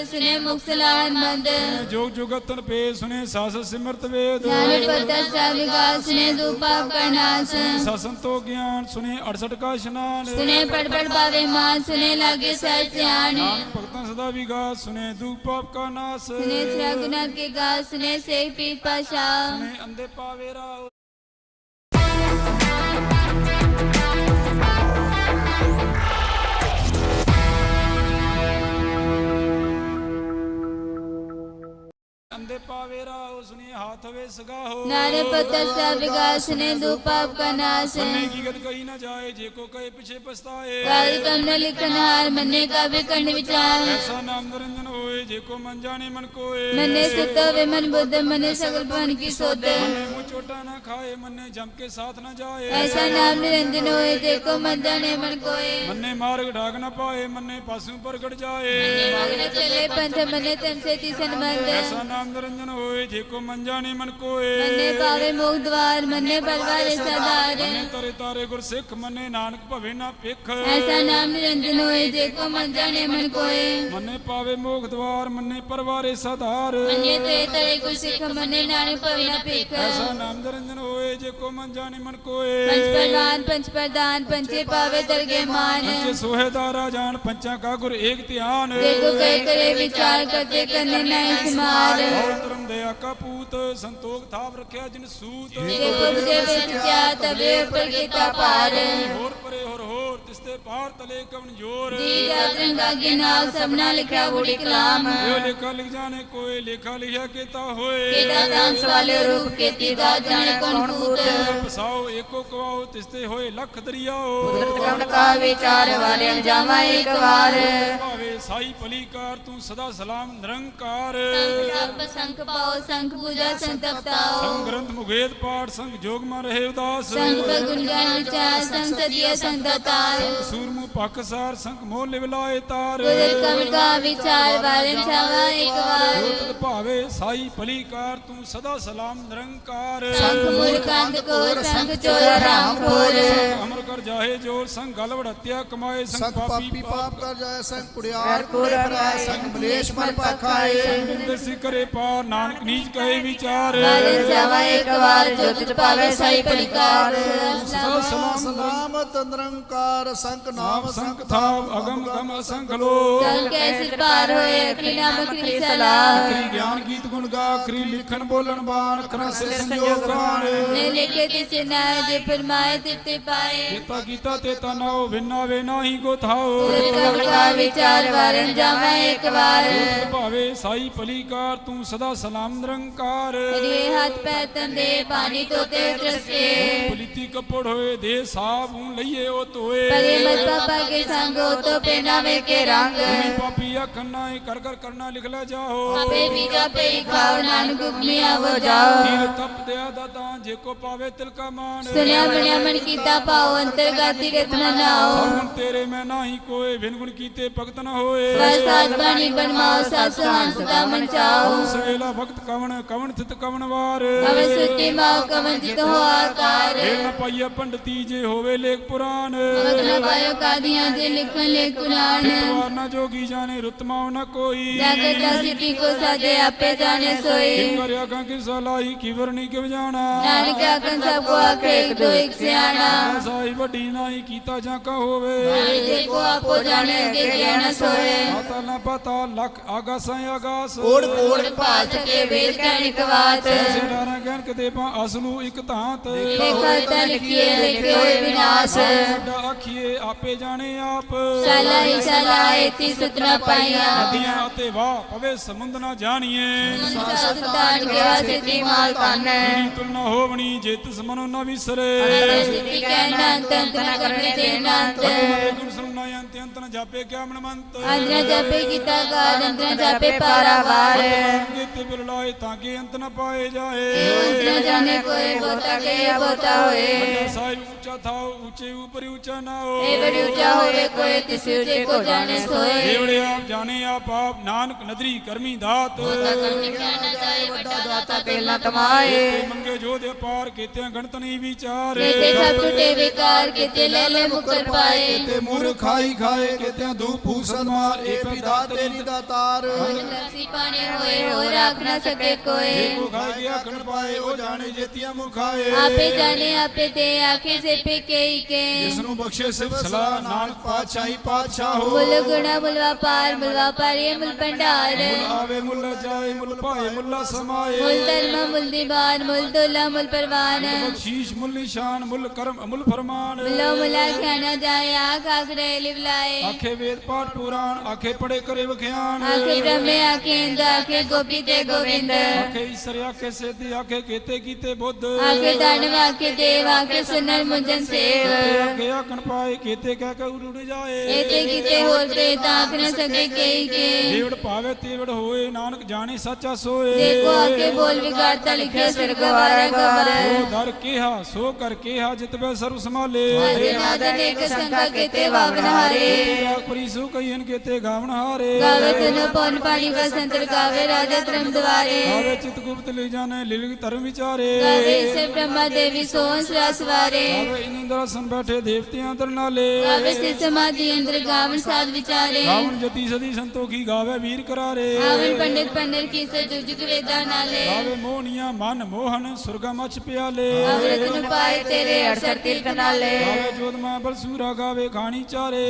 ਸੁਨੇ ਮੁਖ ਸਲਾਹਨ ਮੰਦ। ਜੋਗ ਜੁਗਤਨ ਪੇ ਸੁਨੇ ਸਾਸ ਸਿਮਰਤ ਵੇਦ। ਪਤਾ ਸੁਨੇ ਗਿਆਨ ਸੁਨੇ 68 ਕਾ ਇਸ਼ਨਾਨ। ਸੁਨੇ ਪੜ ਪੜ ਪਾਵੇ ਮਾਨ ਸੁਨੇ ਲਾਗੇ ਸਹਿ ਸਿਆਣ ਨਾਨਕ ਭਗਤਾਂ ਸਦਾ ਵਿਗਾਸ ਸੁਨੇ ਧੂਪ ਪਾਪ ਕਾ ਨਾਸ। ਸੁਨੇ ਸਰਾ ਗੁਨਾ ਕੇ ਗਾ ਸੁਨੇ ਸੇ ਪੀ ਪਾਸ਼ਾ ਸੁਨੇ ਅੰਦੇ ਪਾਵੇ ਰਾਉ ਅੰਦੇ ਪਾਵੇ ਰਾਉ ਸੁਨੇ ਹਾਥ ਵੇ ਸਗਾਹੋ ਨਾਨੇ ਪਤਾ ਸਾਵਿਗਾ ਸੁਨੇ ਦੂਪਾ ਕਰਨਾਸ ਮੰਨੇ ਕੀ ਗਤ ਕਹੀ ਨਾ ਜਾਏ ਜੇ ਕੋ ਕਹੇ ਪਿਛੇ ਪਛਤਾਏ। ਕਾਲ ਕਮ ਨ ਲਿਖਨ ਹਾਰ ਮੰਨੇ ਕਾ ਵਿਕੰਡ ਵਿਚਾਰ। ਐਸਾ ਨਾਮ ਨਿਰੰਜਨ ਹੋਏ ਜੇ ਕੋ ਮਨ ਜਾਣੇ ਮਨ ਕੋਏ। ਮੰਨੇ ਸੁਤ ਵੇ ਮਨ ਬੁੱਧ ਮੰਨੇ ਸਗਲ ਭਵਨ ਕੀ ਸੋਧ ਮੰਨੇ ਚੋਟਾ ਨਾ ਖਾਏ ਮੰਨੇ ਜਮ ਕੇ ਸਾਥ ਨਾ ਜਾਏ। ਐਸਾ ਨਾਮ ਨਿਰੰਜਨ ਹੋਏ ਜੇ ਕੋ ਮਨ ਜਾਣੇ ਮਨ ਕੋਏ। ਮੰਨੇ ਮਾਰਗ ਢਾਗ ਨਾ ਪਾਏ ਮੰਨੇ ਪਾਸੂ ਪ੍ਰਗਟ ਜਾਏ। ਮਗਨ ਚਲੇ ਪੰਥ ਮੰਨੇ ਤਨ ਸੇ ਤਿਸਨ ਬੰਦ ਐਸਾ ਨਾਮ ਨਿਰੰਜਨ ਹੋਏ ਜੇ ਕੋ ਮਨ ਜਾਣੇ ਮਨ ਕੋਏ। ਮੰਨੇ ਪਾਵੇ ਮੁਖ ਦਵਾਰ ਮੰਨੇ ਬਲਵਾਰੇ ਸਦਾਰ ਮੰਨੇ ਤਰੇ ਤਾਰੇ ਗੁਰ ਸਿੱਖ ਮੰਨੇ ਨਾਨਕ ਭਵੇ ਨਾ ਪਿਖ ਐਸਾ ਨਾਮ ਨਿਰੰਜਨ ਹੋਏ ਜੇ ਕੋ ਮਨ ਜਾਣੇ ਮਨ ਕੋਏ। ਮੰਨੇ ਪਾਵੇ ਮੋਖ ਦਵਾਰ ਮੰਨੇ ਪਰਵਾਰੇ ਸਧਾਰ ਮੰਨੇ ਤੇ ਤਰੇ ਗੁਰ ਸਿੱਖ ਮੰਨੇ ਨਾਨਕ ਭਵੇ ਨਾ ਭਿਖ। ਐਸਾ ਨਾਮ ਨਿਰੰਜਨ ਹੋਏ ਜੇ ਕੋ ਮਨ ਜਾਣੇ ਮਨ ਕੋਏ। ਪੰਚ ਪ੍ਰਵਾਨ ਪੰਚ ਪ੍ਰਦਾਨ ਪੰਚੇ ਪਾਵੇ ਦਰਗੇ ਮਾਨ। ਪੰਚੇ ਸੋਹੇਦਾਰਾ ਜਾਣ ਪੰਚਾਂ ਕਾ ਗੁਰ ਏਕ ਧਿਆਨ। ਦੇਖੋ ਕਰੇ ਵਿਚਾਰ ਕਰਤੇ ਕਰਨੇ ਨਹੀਂ ਸਮਾਰ। ਧਰਮ ਦਇਆ ਕਾ ਪੂਤ ਸੰਤੋਖ ਥਾਪ ਰੱਖਿਆ ਜਿਨ ਸੂਤ। ਦੇਖੋ ਬੁਝੇ ਵਿੱਚ ਜਾ ਤਬੇ ਉੱਪਰ ਕੀਤਾ ਪਾਰ ਹੋਰ ਤਲੇ ਕਵਨ ਜੋਰ ਜੀ ਜਾਤਰੰਗਾ ਕੇ ਨਾਲ ਸਭਨਾ ਲਿਖਿਆ ਬੁੜੀ ਕਲਾਮ। ਇਹੋ ਲੇਖਾ ਲਿਖ ਜਾਣੇ ਕੋਈ ਲੇਖਾ ਲਿਖਿਆ ਕੀਤਾ ਹੋਏ। ਕਿਦਾ ਦਾਸ ਵਾਲੇ ਰੂਪ ਕੀਤੀ ਦਾ ਜਾਣੇ ਕੌਣ ਕੂਤ ਪਸਾਓ ਏਕੋ ਕਵਾਓ ਤਿਸਤੇ ਹੋਏ ਲੱਖ ਦਰਿਆਓ। ਕਵਣ ਕਾ ਵਿਚਾਰ ਵਾਲੇ ਜਾਵਾ ਇੱਕ ਵਾਰ। ਭਾਵੇ ਸਾਈ ਭਲੀਕਾਰ ਤੂੰ ਸਦਾ ਸਲਾਮ ਨਿਰੰਕਾਰ। ਜਪ ਸੰਖ ਪਾਓ ਸੰਖ ਪੂਜਾ ਸੰਤਪਤਾਓ ਸੰਗ ਗ੍ਰੰਥ ਮੁਗੇਦ ਪਾਠ ਸੰਗ ਜੋਗ ਮਾ ਰਹੇ ਉਦਾਸ। ਸੰਖ ਗੁਣ ਗਾਨ ਵਿਚਾਰ ਸਤਿය ਸੰਤਤਾਰ ਸੂਰਮੁ ਪਖਸਾਰ ਸੰਗ ਮੋਹ ਲਿਵ ਲਾਏ ਤਾਰ। ਗੁਰ ਕਵਣ ਕਾ ਵਿਚਾਰ ਵਾਲੇ ਜਾਵਾ ਇੱਕ ਵਾਰ। ਤਦ ਭਾਵੇ ਸਾਈ ਭਲੀਕਾਰ ਤੂੰ ਸਦਾ ਸਲਾਮ ਨਿਰੰਕਾਰ। ਸੰਖ ਮੂਲ ਕੰਦ ਕੋਰ ਸੰਖ ਚੋਰ ਰਾਮ ਖੋਰ ਅਮਰ ਕਰ ਜਾਹੇ ਜੋਰ ਸੰਗ ਗਲ ਵੜਤਿਆ ਕਮਾਏ ਸੰਗ ਸੰਗ ਪਾਪੀ ਪਾਪੀ ਪਾਪ ਕਰ ਜਾਏ ਸੰਗ ਕੁੜਿਆਰ ਕੋਰੇ ਫਰਾਏ ਸੰਗ ਮਲੇਸ਼ ਮਨ ਪਖਾਏ। ਦਸੀ ਕਰੇ ਪਾਰ ਨਾਨਕ ਨੀਚ ਕਹੇ ਵਿਚਾਰ। ਵਾਲੇ ਜਾਵਾ ਇੱਕ ਵਾਰ ਜੋ ਤਿਤ ਪਾਵੇ ਸਾਈ ਪਲਿਕਾਰ ਸਦਾ ਸਲਾਮ ਸਲਾਮਤ ਨਿਰੰਕਾਰ ਸੰਗ ਸੰਗ ਸੰਗ ਥਾਪ ਅਗਮ ਗਮ ਅਸੰਖ ਲੋ ਸੰਗ ਕੈ ਸਿਰ ਪਾਰ ਹੋਏ ਅਖਰੀ ਨਾਮ ਅਖਰੀ ਸਲਾਹ। ਕਰੀ ਗਿਆਨ ਗੀਤ ਗੁਣ ਗਾ ਕਰੀ ਲਿਖਣ ਬੋਲਣ ਬਾਣ ਅਖਰਾਂ ਸੇ ਸੰਜੋਗ ਬਾਣ। ਨੇ ਲਿਖੇ ਤਿਸ ਨਾ ਜੇ ਫਰਮਾਏ ਤਿਤੇ ਪਾਏ। ਜੇਤਾ ਕੀਤਾ ਤੇ ਤਾ ਨਾਉ ਵਿਨਾ ਵੇ ਨਾਹੀ ਕੋ ਕਵਣ ਕਾ ਵਿਚਾਰ ਵਾਲੇ ਜਾਵਾ ਇੱਕ ਵਾਰ। ਭਾਵੇ ਸਾਈ ਭਲੀਕਾਰ ਤੂੰ ਸਦਾ ਸਲਾਮ ਨਿਰੰਕਾਰ। ਰੇ ਹੱਥ ਪੈ ਤੰਦੇ ਪਾਣੀ ਤੋਤੇ ਤਰਸਕੇ। ਪਲੀਤੀ ਕੱਪੜ ਹੋਏ ਦੇ ਸਾਬ ਹੂੰ ਲਈਏ ਉਹ ਤੋਏ ਪਰੇ ਮਤ ਪਾਪਾ ਕੇ ਸੰਗੋ ਤੋ ਪਹਿਨਾਵੇ ਕੇ ਰੰਗ। ਪਾਪੀ ਆਖਣਾ ਏ ਕਰ ਕਰ ਕਰਨਾ ਲਿਖ ਲੈ ਜਾਓ। ਆਪੇ ਵੀ ਜਾਪੇ ਖਾਓ ਨਾਨਕ ਹੁਕਮੀ ਆਵੋ ਜਾਓ। ਤੀਰ ਤਪ ਦਿਆ ਦਾਤਾ ਜੇ ਜੇ ਕੋ ਪਾਵੇ ਤਿਲ ਕਾ ਮਾਨ ਸੁਨਿਆ ਬਣਿਆ ਮਨ ਕੀਤਾ ਪਾਉ ਅੰਤਰਗਾਤੀ ਰਤਨਾ ਨਾਉ ਸਭਨ ਤੇਰੇ ਮੈਂ ਨਾਹੀ ਕੋਏ ਵਿਨ ਗੁਣ ਕੀਤੇ ਭਗਤ ਨ ਹੋਏ। ਬਸ ਸਾਜ ਬਾਣੀ ਬਨਮਾਓ ਸਤ ਹੰਸ ਦਾ ਮਨ ਚਾਉ ਸਵੇਲਾ ਭਗਤ ਕਵਣ ਕਵਣ ਥਿਤ ਕਵਣ ਵਾਰ। ਅਵੇ ਸੁਤੀ ਮਾਉ ਕਵਨ ਜਿਤ ਹੋ ਆਕਾਰ। ਏਕ ਨ ਪਾਈਏ ਪੰਡਤੀ ਜੇ ਹੋਵੇ ਲੇਖ ਪੁਰਾਨ ਮਗਨ ਪਾਇਓ ਕਾਦੀਆਂ ਜੇ ਲਿਖਣ ਲੈ ਕੁਰਾਨ। ਨਾ ਜੋਗੀ ਜਾਣੇ ਰੁਤਮਾਉ ਨ ਕੋਈ। ਜਗਤ ਸਿਟੀ ਕੋ ਸਾਜੇ ਆਪੇ ਜਾਣੇ ਸੋਈ ਕਰਿਆ ਕਾਂ ਕਿਸ ਲਾਈ ਕਿਵਰ ਨਹੀਂ ਕਿਵ ਜਾਣਾ? ਨਾਨਕ ਆਖਣ ਸਭ ਕੋ ਆਖੇ ਇੱਕ ਦੋ ਇੱਕ ਸਿਆਣਾ। ਸਾਈ ਵੱਡੀ ਨਾਹੀ ਕੀਤਾ ਜਾਂ ਕਾ ਹੋਵੇ। ਜੇ ਕੋ ਆਪੋ ਜਾਣੇ ਅੱਗੇ ਗਿਆਨ ਸੋਏ। ਪਤਾ ਨਾ ਪਤਾ ਲਖ ਆਗਾਸਾਂ ਆਗਾਸ। ਓੜ ਓੜ ਪਾਲ ਸਕੇ ਵੇਦ ਕਹਿਣ ਕਵਾਤ ਸਿਰਾਰਾ ਗਿਆਨ ਕਦੇ ਪਾ ਅਸਲੂ ਇੱਕ ਧਾਤ। ਲੇਖਾ ਤਾਂ ਲਿਖੀਏ ਲਿਖੇ ਹੋਏ ਵਿਨਾਸ਼। ਆਖੀਏ ਆਪੇ ਜਾਣੇ ਆਪ। ਸਾਲਾ ਹੀ ਸਾਲਾ ਏਤੀ ਸੁਤਨਾ ਪਾਈਆ। ਨਦੀਆਂ ਅਤੇ ਵਾਹ ਪਵੇ ਸਮੁੰਦ ਨਾ ਜਾਣੀਏ। ਸਤਾਨ ਕੇ ਵਾਸਿਤੀ ਮਾਲ ਤਨ ਜਿਹੜੀ ਤੁਲਨਾ ਹੋਵਣੀ ਜੇ ਤਿਸ ਮਨੋ ਨਾ ਵਿਸਰੇ। ਸਿੱਧੀ ਕਹਿਣਾ ਅੰਤ ਨਾ ਕਰਨੇ ਤੇ ਨਾਂਤ ਗੁਣ ਸੁਣਨਾ ਅੰਤ ਅੰਤ ਨ ਜਾਪੇ ਕਿਆ ਮਨਮੰਤ। ਅੰਦਰ ਜਪੇ ਕੀਤਾ ਗਾਦ ਅੰਦਰ ਜਪੇ ਪਾਰਾਵਾਰ। ਕੀਤੇ ਬਿਰਲਾਏ ਤਾਂ ਕਿ ਅੰਤ ਨ ਪਾਏ ਜਾਏ। ਅੰਦਰ ਜਾਣੇ ਕੋਈ ਬੋਤਾ ਕੇ ਬੋਤਾ ਹੋਏ। ਸਾਹਿਬ ਉੱਚਾ ਥਾਉ ਉੱਚੇ ਉਪਰ ਉੱਚਾ ਨਾ ਹੋ ਬੜੀ ਉੱਚਾ ਹੋਵੇ ਕੋਈ ਤਿਸ ਉੱਚੇ ਕੋ ਜਾਣੇ ਸੋਏ। ਦੇਵੜੇ ਆਪ ਜਾਣੇ ਆਪ ਆਪ ਨਾਨਕ ਨਦਰੀ ਕਰਮੀ ਦਾਤ। ਵੱਡਾ ਦਾਤਾ ਪਹਿਲਾਂ ਤਮਾਏ ਤੇ ਮੰਗੇ ਜੋ ਦੇ ਪਾਰ ਕੀਤਿਆਂ ਗਣਤ ਨਹੀਂ ਵਿਚਾਰ। ਕੀਤੇ ਸਭ ਟੁੱਟੇ ਵਿਕਾਰ ਕੀਤੇ ਲੈ ਲੈ ਮੁਕਰ ਪਾਏ। ਤੇ ਮੁਰ ਖਾਈ ਖਾਏ ਕਿਤਿਆਂ ਦੂ ਫੂਸਨ ਮਾਰ ਏ ਪਿਤਾ ਤੇਰੀ। ਦਾਤਾਰ ਲਸੀ ਪਾਣੇ ਹੋਏ ਹੋ ਰੱਖ ਨਾ ਸਕੇ ਕੋਈ। ਕੋ ਖਾਏ ਗਿਆ ਖਣ ਪਾਏ ਉਹ ਜਾਣੇ ਜੇਤੀਆਂ ਮੁਖਾਏ। ਆਪੇ ਜਾਣੇ ਆਪੇ ਤੇ ਆਖੇ ਸੇ ਪੇ ਕਈ ਕੇ। ਜਿਸ ਨੂੰ ਬਖਸ਼ੇ ਸਿਫ ਸਲਾਹ ਨਾਨਕ ਪਾਤਸ਼ਾਹੀ ਪਾਤਸ਼ਾਹ ਹੋ। ਮੁੱਲ ਗੁਣਾ ਮੁਲਵਾ ਪਾਰ ਮੁਲਵਾ ਪਾਰੇ ਮੁਲ ਭੰਡਾਰ। ਮੁੱਲ ਆਵੇ ਮੁੱਲ ਜਾਏ ਮੁੱਲ ਭਾਏ ਮੁੱਲਾ ਸਮਾਏ। ਮੁਲ ਧਰਮ ਮੁਲ ਦੀਵਾਨ ਮੁਲ ਦੁਲਾ ਮੁਲ ਪਰਵਾਨ। ਬਖਸ਼ੀਸ਼ ਮੁੱਲ ਨਿਸ਼ਾਨ ਮੁੱਲ ਕਰਮ ਮੁੱਲ ਫਰਮਾਨ। ਮੁਲੋ ਮੁਲਾ ਖਾਣਾ ਜਾਏ ਆਖ ਆਖੜੇ ਲਿਵਲਾਏ ਆਖੇ ਵੇਦ ਪਾਠ ਪੁਰਾਣ ਆਖੇ ਪੜੇ ਕਰੇ ਵਖਿਆਨ ਆਖੇ ਬ੍ਰਹਮੇ ਆਖੇ ਇੰਦ ਆਖੇ ਗੋਪੀ ਤੇ ਗੋਵਿੰਦ। ਆਖੇ ਈਸ਼ਰ ਆਖੇ ਸਿੱਧੀ ਆਖੇ ਕੀਤੇ ਕੀਤੇ ਬੁੱਧ। ਆਖੇ ਦਾਨਵ ਆਖੇ ਦੇਵ ਆਖੇ ਸੁਨਰ ਮੁੰਜਨ ਸੇਵ। ਆਖੇ ਆਖਣ ਪਾਏ ਕੀਤੇ ਕਹਿ ਕੇ ਉੜ ਜਾਏ ਇਤੇ ਕੀਤੇ ਹੋਰ ਤੇ ਤਾਖ ਨ ਸਕੇ ਕਈ ਕੇ। ਜੀਵੜ ਭਾਵੇ ਤੀਵੜ ਹੋਏ ਨਾਨਕ ਜਾਣੇ ਸੱਚਾ ਸੋਏ। ਦੇਖੋ ਆਕੇ ਬੋਲ ਵਿਗਾੜਤਾ ਲਿਖਿਆ ਸਿਰ ਗਵਾਰਾ ਗਵਾਰ ਸੋ ਦਰ ਕਿਹਾ ਸੋ ਕਰ ਕਿਹਾ ਜਿਤਵੇ ਸਰਬ ਸਮਾਲੇ ਅਜਨਾਦ ਅਨੇਕ ਸੰਕਾ ਕੀਤੇ ਵਾਵਨ ਹਾਰੇ। ਤੇਰਾ ਪਰਿਸੂ ਕਈਨ ਕੀਤੇ ਗਾਵਣ ਹਾਰੇ। ਗਾਵੇ ਤਨ ਪੌਨ ਪਾਣੀ ਵਸੰਤਰ ਗਾਵੇ ਰਾਜਾ ਧਰਮ ਦਵਾਰੇ ਆਵੇ ਚਿਤ ਗੁਪਤ ਲੈ ਜਾਣੇ ਲਿਲਗ ਧਰਮ ਵਿਚਾਰੇ। ਗਾਵੇ ਸੇ ਬ੍ਰਹਮਾ ਦੇਵੀ ਸੋਹਣ ਇਨਿੰਦਰ ਸੰ ਬੈਠੇ ਦੇਵਤਿਆਂ ਨਾਲੇ ਗਾਵੇ ਸੇ ਸਮਾਧੀ ਅੰਦਰ ਗਾਵਨ ਸਾਧ ਵਿਚਾਰੇ। ਗਾਵਣ ਜਤੀ ਸਦੀ ਸੰਤੋਖੀ ਗਾਵੇ ਵੀਰ ਕਰਾਰੇ। ਆਵਨ ਪੰਡਿਤ ਪੰਡਰ ਕੀ ਸੇ ਜੁਗ ਜੁਗ ਵੇਦਾਂ ਨਾਲੇ। ਗਾਵੇ ਮੋਹਨੀਆਂ ਮਨ ਮੋਹਨ ਸੁਰਗਾ ਮਛ ਪਿਆਲੇ। ਅਮਰਤ ਨੂੰ ਪਾਏ ਤੇਰੇ ਅੜਸਰ ਤਿਲਕ ਨਾਲੇ। ਗਾਵੇ ਜੋਤ ਮਾਂ ਬਲਸੂਰਾ ਗਾਵੇ ਖਾਣੀ ਚਾਰੇ।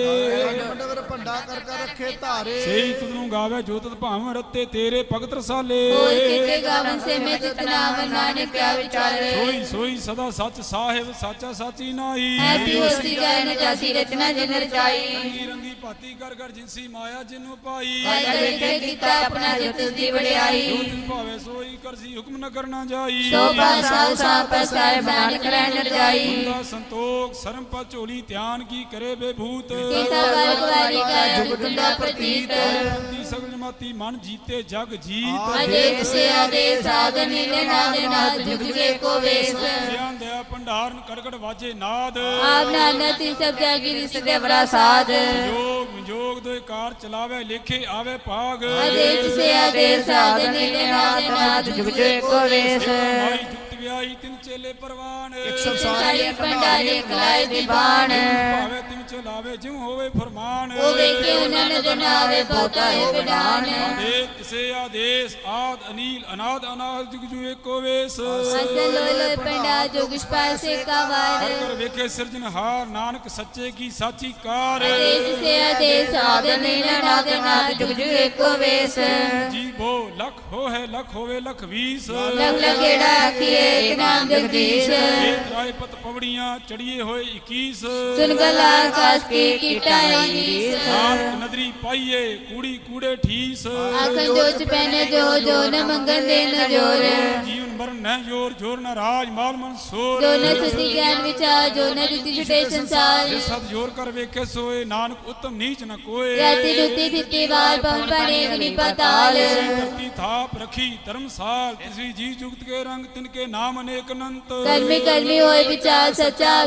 ਮੰਡਵਰ ਭੰਡਾ ਕਰ ਕਰ ਰੱਖੇ ਧਾਰੇ। ਸਹੀ ਤੁਧ ਨੂੰ ਗਾਵੇ ਜੋਤ ਭਾਵੇਂ ਰੱਤੇ ਤੇਰੇ ਭਗਤ ਰਸਾਲੇ। ਹੋਰ ਕੀਤੇ ਗਾਵਨ ਸੇ ਮੈਂ ਜਿਤਨਾ ਨਾਨਕ ਕਿਆ ਵਿਚਾਰੇ। ਸੋਈ ਸੋਈ ਸਦਾ ਸੱਚ ਸਾਹਿਬ ਸਾਚਾ ਸਾਚੀ ਨਾਹੀ। ਹੈਪੀ ਹੋਸੀ ਗਏ ਨ ਰਚਨਾ ਜਿਨ ਰਚਾਈ। ਰੰਗੀ ਰੰਗੀ ਭਾਤੀ ਕਰ ਕਰ ਜਿਨਸੀ ਮਾਇਆ ਜਿਨੂੰ ਪਾਈ ਵਾਹਿਗੁਰੂ ਵਿਖੇ ਕੀਤਾ ਆਪਣਾ ਜਿਤ ਦੀ ਵਡਿਆਈ ਭਾਵੇ ਸੋਈ ਕਰਸੀ ਹੁਕਮ ਨ ਕਰਨਾ ਜਾਈ। ਸੋ ਪਾਸਾ ਸਾ ਪਸਾਇ ਨਾਨਕ ਰਹਿ ਨ ਜਾਈ। ਬੰਦਾ ਸੰਤੋਖ ਸਰਮ ਪਾ ਝੋਲੀ ਧਿਆਨ ਕੀ ਕਰੇ ਬੇਭੂਤ। ਕੀਤਾ ਵਾਰ ਵਾਰੀ ਕਾ ਜੁਗ ਦਾ ਪ੍ਰਤੀਤ। ਬੰਦੀ ਸਗਲ ਜਮਾਤੀ ਮਨ ਜੀਤੇ ਜਗ ਜੀਤ। ਅਜੇ ਸੇ ਆਦੇ ਸਾਧਨ ਨੀਲੇ ਨਾਦ ਨਾਦ ਜੁਗ ਕੇ ਕੋ ਵੇਸ। ਸਿਆਂ ਦਇਆ ਭੰਡਾਰਨ ਕੜਕੜ ਵਾਜੇ ਨਾਦ। ਆਪ ਨਾਨਕ ਤੀ ਸਭ ਜਾਗੀ ਰਿਸ ਦੇ ਬੜਾ ਸਾਧ। ਜੋਗ ਵਿਜੋਗ ਦੇ ਕਾਰ ਚਲਾਵੇ ਲੇਖੇ ਆਵੇ ਭਾਗ। ਅਜੇ ਸੇ ਆਦੇ ਸਾਧਨ ਨੀਲੇ ਨਾਦ ਨਾਦ ਜੁਗ ਜੁਗ ਏਕੋ ਵੇਸ। ਮਾਈ ਜੁਗਤ ਤਿੰਨ ਚੇਲੇ ਪਰਵਾਨ। ਸਾਰੀ ਪੰਡਾਰੀ ਕਲਾਈ ਦੀਵਾਨ। ਭਾਵੇ ਚਲਾਵੇ ਜਿਉ ਹੋਵੇ ਫਰਮਾਨ ਉਹ ਵੇਖੇ ਉਹਨਾਂ ਨਦਰ ਨਾਵੇ ਬਹੁਤਾ ਹੈ ਵਿਡਾਨ ਆਦੇ ਕਿਸੇ ਆਦੇਸ ਆਦ ਅਨੀਲ ਅਨਾਦ ਅਨਾਦ ਜੁਗ ਜੁਗ ਏਕੋ ਵੇਸ ਅਸਲ ਲੋਲ ਪੰਡਾ ਹਰ ਕਰ ਵੇਖੇ ਨਾਨਕ ਸੱਚੇ ਕੀ ਸਾਚੀ ਕਾਰ। ਅਜੇ ਸੇ ਆਦੇ ਜੁਗ ਏਕੋ ਵੇਸ ਜੀ ਲਖ ਹੋ ਹੈ ਲਖ ਹੋਵੇ ਲਖ ਵੀਸ। ਲਗ ਲਗੇੜਾ ਆਖੀਏ ਇੱਕ ਨਾਮ ਜਗਦੀਸ਼। ਇਹ ਤਰਾਏ ਪਤ ਪਵੜੀਆਂ ਚੜੀਏ ਹੋਏ 21 ਸੁਨ ਗਲਾ ਕਸ ਕੀ ਕੀਟਾਈ ਨਾਨਕ ਨਦਰੀ ਪਾਈਏ ਕੂੜੀ ਕੂੜੇ ਠੀਸ। ਆਖਣ ਜੋ ਚ ਪੈਨੇ ਜੋ ਜੋ ਨ ਮੰਗਣ ਦੇ ਨ ਜੋਰ। ਜੀਵਨ ਮਰਨ ਨਾ ਜੋਰ ਜੋਰ ਨਾ ਰਾਜ ਮਾਲ ਮਨ ਸੋਰ। ਜੋ ਨ ਸੁਤੀ ਗਿਆਨ ਵਿਚਾਰ ਜੋ ਨ ਜੁਤੀ ਛੁਟੇ ਸੰਸਾਰ। ਜੇ ਸਤ ਜੋਰ ਕਰ ਵੇਖੇ ਸੋਏ ਨਾਨਕ ਉਤਮ ਨੀਚ ਨ ਕੋਏ। ਰਾਤੀ ਦੁੱਤੀ ਦਿੱਤੀ ਵਾਰ ਪਉ ਪਾਣੀ ਅਗਨੀ ਪਾਤਾਲ। ਥਾਪ ਰਖੀ ਧਰਮਸਾਲ ਤਿਸਵੀ ਜੀ ਜੁਗਤ ਕੇ ਰੰਗ ਤਿਨਕੇ ਨਾਮ ਅਨੇਕ ਅਨੰਤ। ਕਰਮੀ ਕਰਮੀ ਹੋਏ ਵਿਚਾਰ ਸੱਚਾ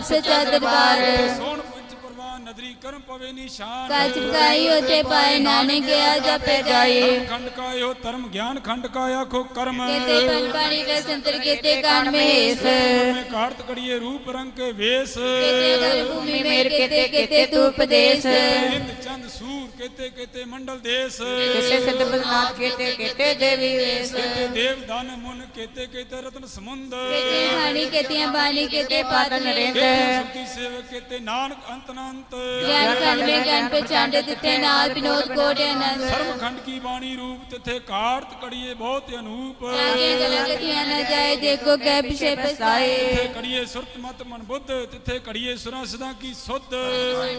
ਨਦਰੀ ਕਰਮ ਪਵੇ ਨਿਸ਼ਾਨ। ਕਾਚ ਕਾਈ ਹੋਤੇ ਪਾਏ ਨਾਨਕ ਗਿਆ ਜਪੇ ਜਾਏ। ਖੰਡ ਕਾਇਓ ਧਰਮ ਗਿਆਨ ਖੰਡ ਕਾ ਆਖੋ ਕਰਮ। ਕੇਤੇ ਪਨ ਪਾਣੀ ਵੇ ਸੰਤਰ ਕੇਤੇ ਕਾਨ ਮਹੇਸ ਮੈਂ ਕਾਰਤ ਕੜੀਏ ਰੂਪ ਰੰਗ ਕੇ ਵੇਸ। ਕੇਤੇ ਗਰ ਭੂਮੀ ਮੇਰ ਕੇਤੇ ਕੇਤੇ ਤੂ ਉਪਦੇਸ਼ ਇੰਦ ਚੰਦ ਸੂਰ ਕੇਤੇ ਕੇਤੇ ਮੰਡਲ ਦੇਸ। ਕਿਤੇ ਸਿੱਧ ਬਦਨਾਥ ਕੀਤੇ ਕੀਤੇ ਦੇਵੀ ਵੇਸ ਕੇਤੇ ਦੇਵ ਦਾਨ ਮੁਨ ਕੇਤੇ ਕੇਤੇ ਰਤਨ ਸਮੁੰਦ ਕੇਤੇ ਹਾਣੀ ਕੇਤੀਆਂ ਬਾਣੀ ਕੇਤੇ ਪਾਤਨ ਨਰਿੰਦ ਕੇਤੇ ਸੇਵਕ ਕੇਤੇ ਨਾਨਕ ਅੰਤ ਅਨੰਤ। ਗਿਆਨ ਕਨ ਮੇ ਗਿਆਨ ਪਛਾਂਡੇ ਤਿੱਥੇ ਨਾਲ ਬਿਨੋਦ ਕੋਟੇ ਅਨੰਦ ਸਰਬ ਖੰਡ ਕੀ ਬਾਣੀ ਰੂਪ ਤਿਥੇ ਕਾਰਤ ਕੜੀਏ ਬਹੁਤ ਅਨੂਪ। ਜਾਗੇ ਗਲਗਤੀਆਂ ਨ ਜਾਏ ਦੇਖੋ ਕੈ ਪਿਛੇ ਪਛਤਾਏ। ਤਿਥੇ ਕੜੀਏ ਸੁਰਤ ਮਤ ਮਨ ਬੁੱਧ ਤਿਥੇ ਕੜੀਏ ਸੁਰਾਂ ਸਦਾ ਕੀ ਸੁਧ।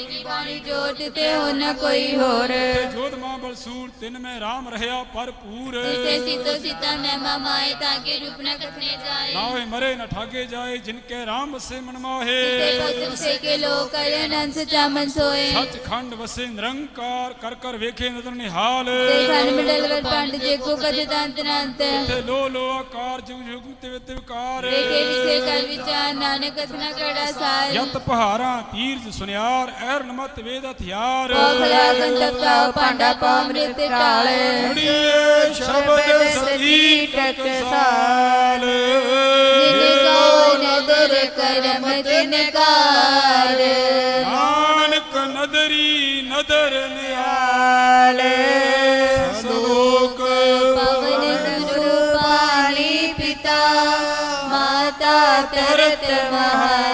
ਕੀ ਬਾਣੀ ਜੋਰ ਤਿਤੇ ਹੋ ਨ ਕੋਈ ਹੋਰ। ਤਿਥੇ ਜੋਧ ਮਾਂ ਬਲਸੂਰ ਤਿਨ ਮੈਂ ਰਾਮ ਰਹਿਆ ਭਰਪੂਰ। ਤਿਸੇ ਸੀਤੋ ਸੀਤਾ ਮਹਿਮਾ ਮਾਏ ਤਾਂ ਕੇ ਰੂਪ ਨ ਕਥਨੇ ਜਾਏ। ਨਾ ਹੋਏ ਮਰੇ ਨ ਠਾਗੇ ਜਾਏ ਜਿਨ ਕੇ ਰਾਮ ਵਸੇ ਮਨ ਮਾਹੇ। ਪੁੱਤਰ ਸੇ ਕੇ ਲੋਕ ਅਨੰਦ ਸਚਾ ਮਨ ਸੋਏ। ਸੱਚ ਖੰਡ ਵਸੇ ਨਿਰੰਕਾਰ ਕਰ ਕਰ ਵੇਖੇ ਨਦਰ ਨਿਹਾਲ। ਤੇ ਖੰਡ ਮਿਡਲ ਵਰ ਪੰਡ ਜੇ ਕੋ ਕਜ ਦੰਤ ਨੰਤ ਤੇ ਲੋ ਲੋ ਆਕਾਰ ਜੁਗ ਜੁਗ ਤਿਵ ਤਿਵਕਾਰ ਦੇਖੇ ਵਿਸੇ ਕਲ ਵਿਚਾਰ ਨਾਨਕ ਕਥਨਾ ਕੜਾ ਸਾਰ। ਯਤ ਪਹਾਰਾਂ ਤੀਰਜ ਸੁਨਿਆਰ ਐਰ ਨਮਤ ਵੇਦ ਹਥਿਆਰ। ਕੋਖਲਾ ਗੰਤਪ ਕਾਉ ਪਾਂਡਾ ਪਾਉ ਮ੍ਰਿਤ ਟਾਲੇ ਕੜੀਏ ਸ਼ਬਦ ਸਤੀ ਟਕਸਾਲ ਜਿਨ ਕੋ ਨਦਰ ਕਰਮ ਤਿਨ ਕਾਰ। ਤਰਤ ਮਹਤ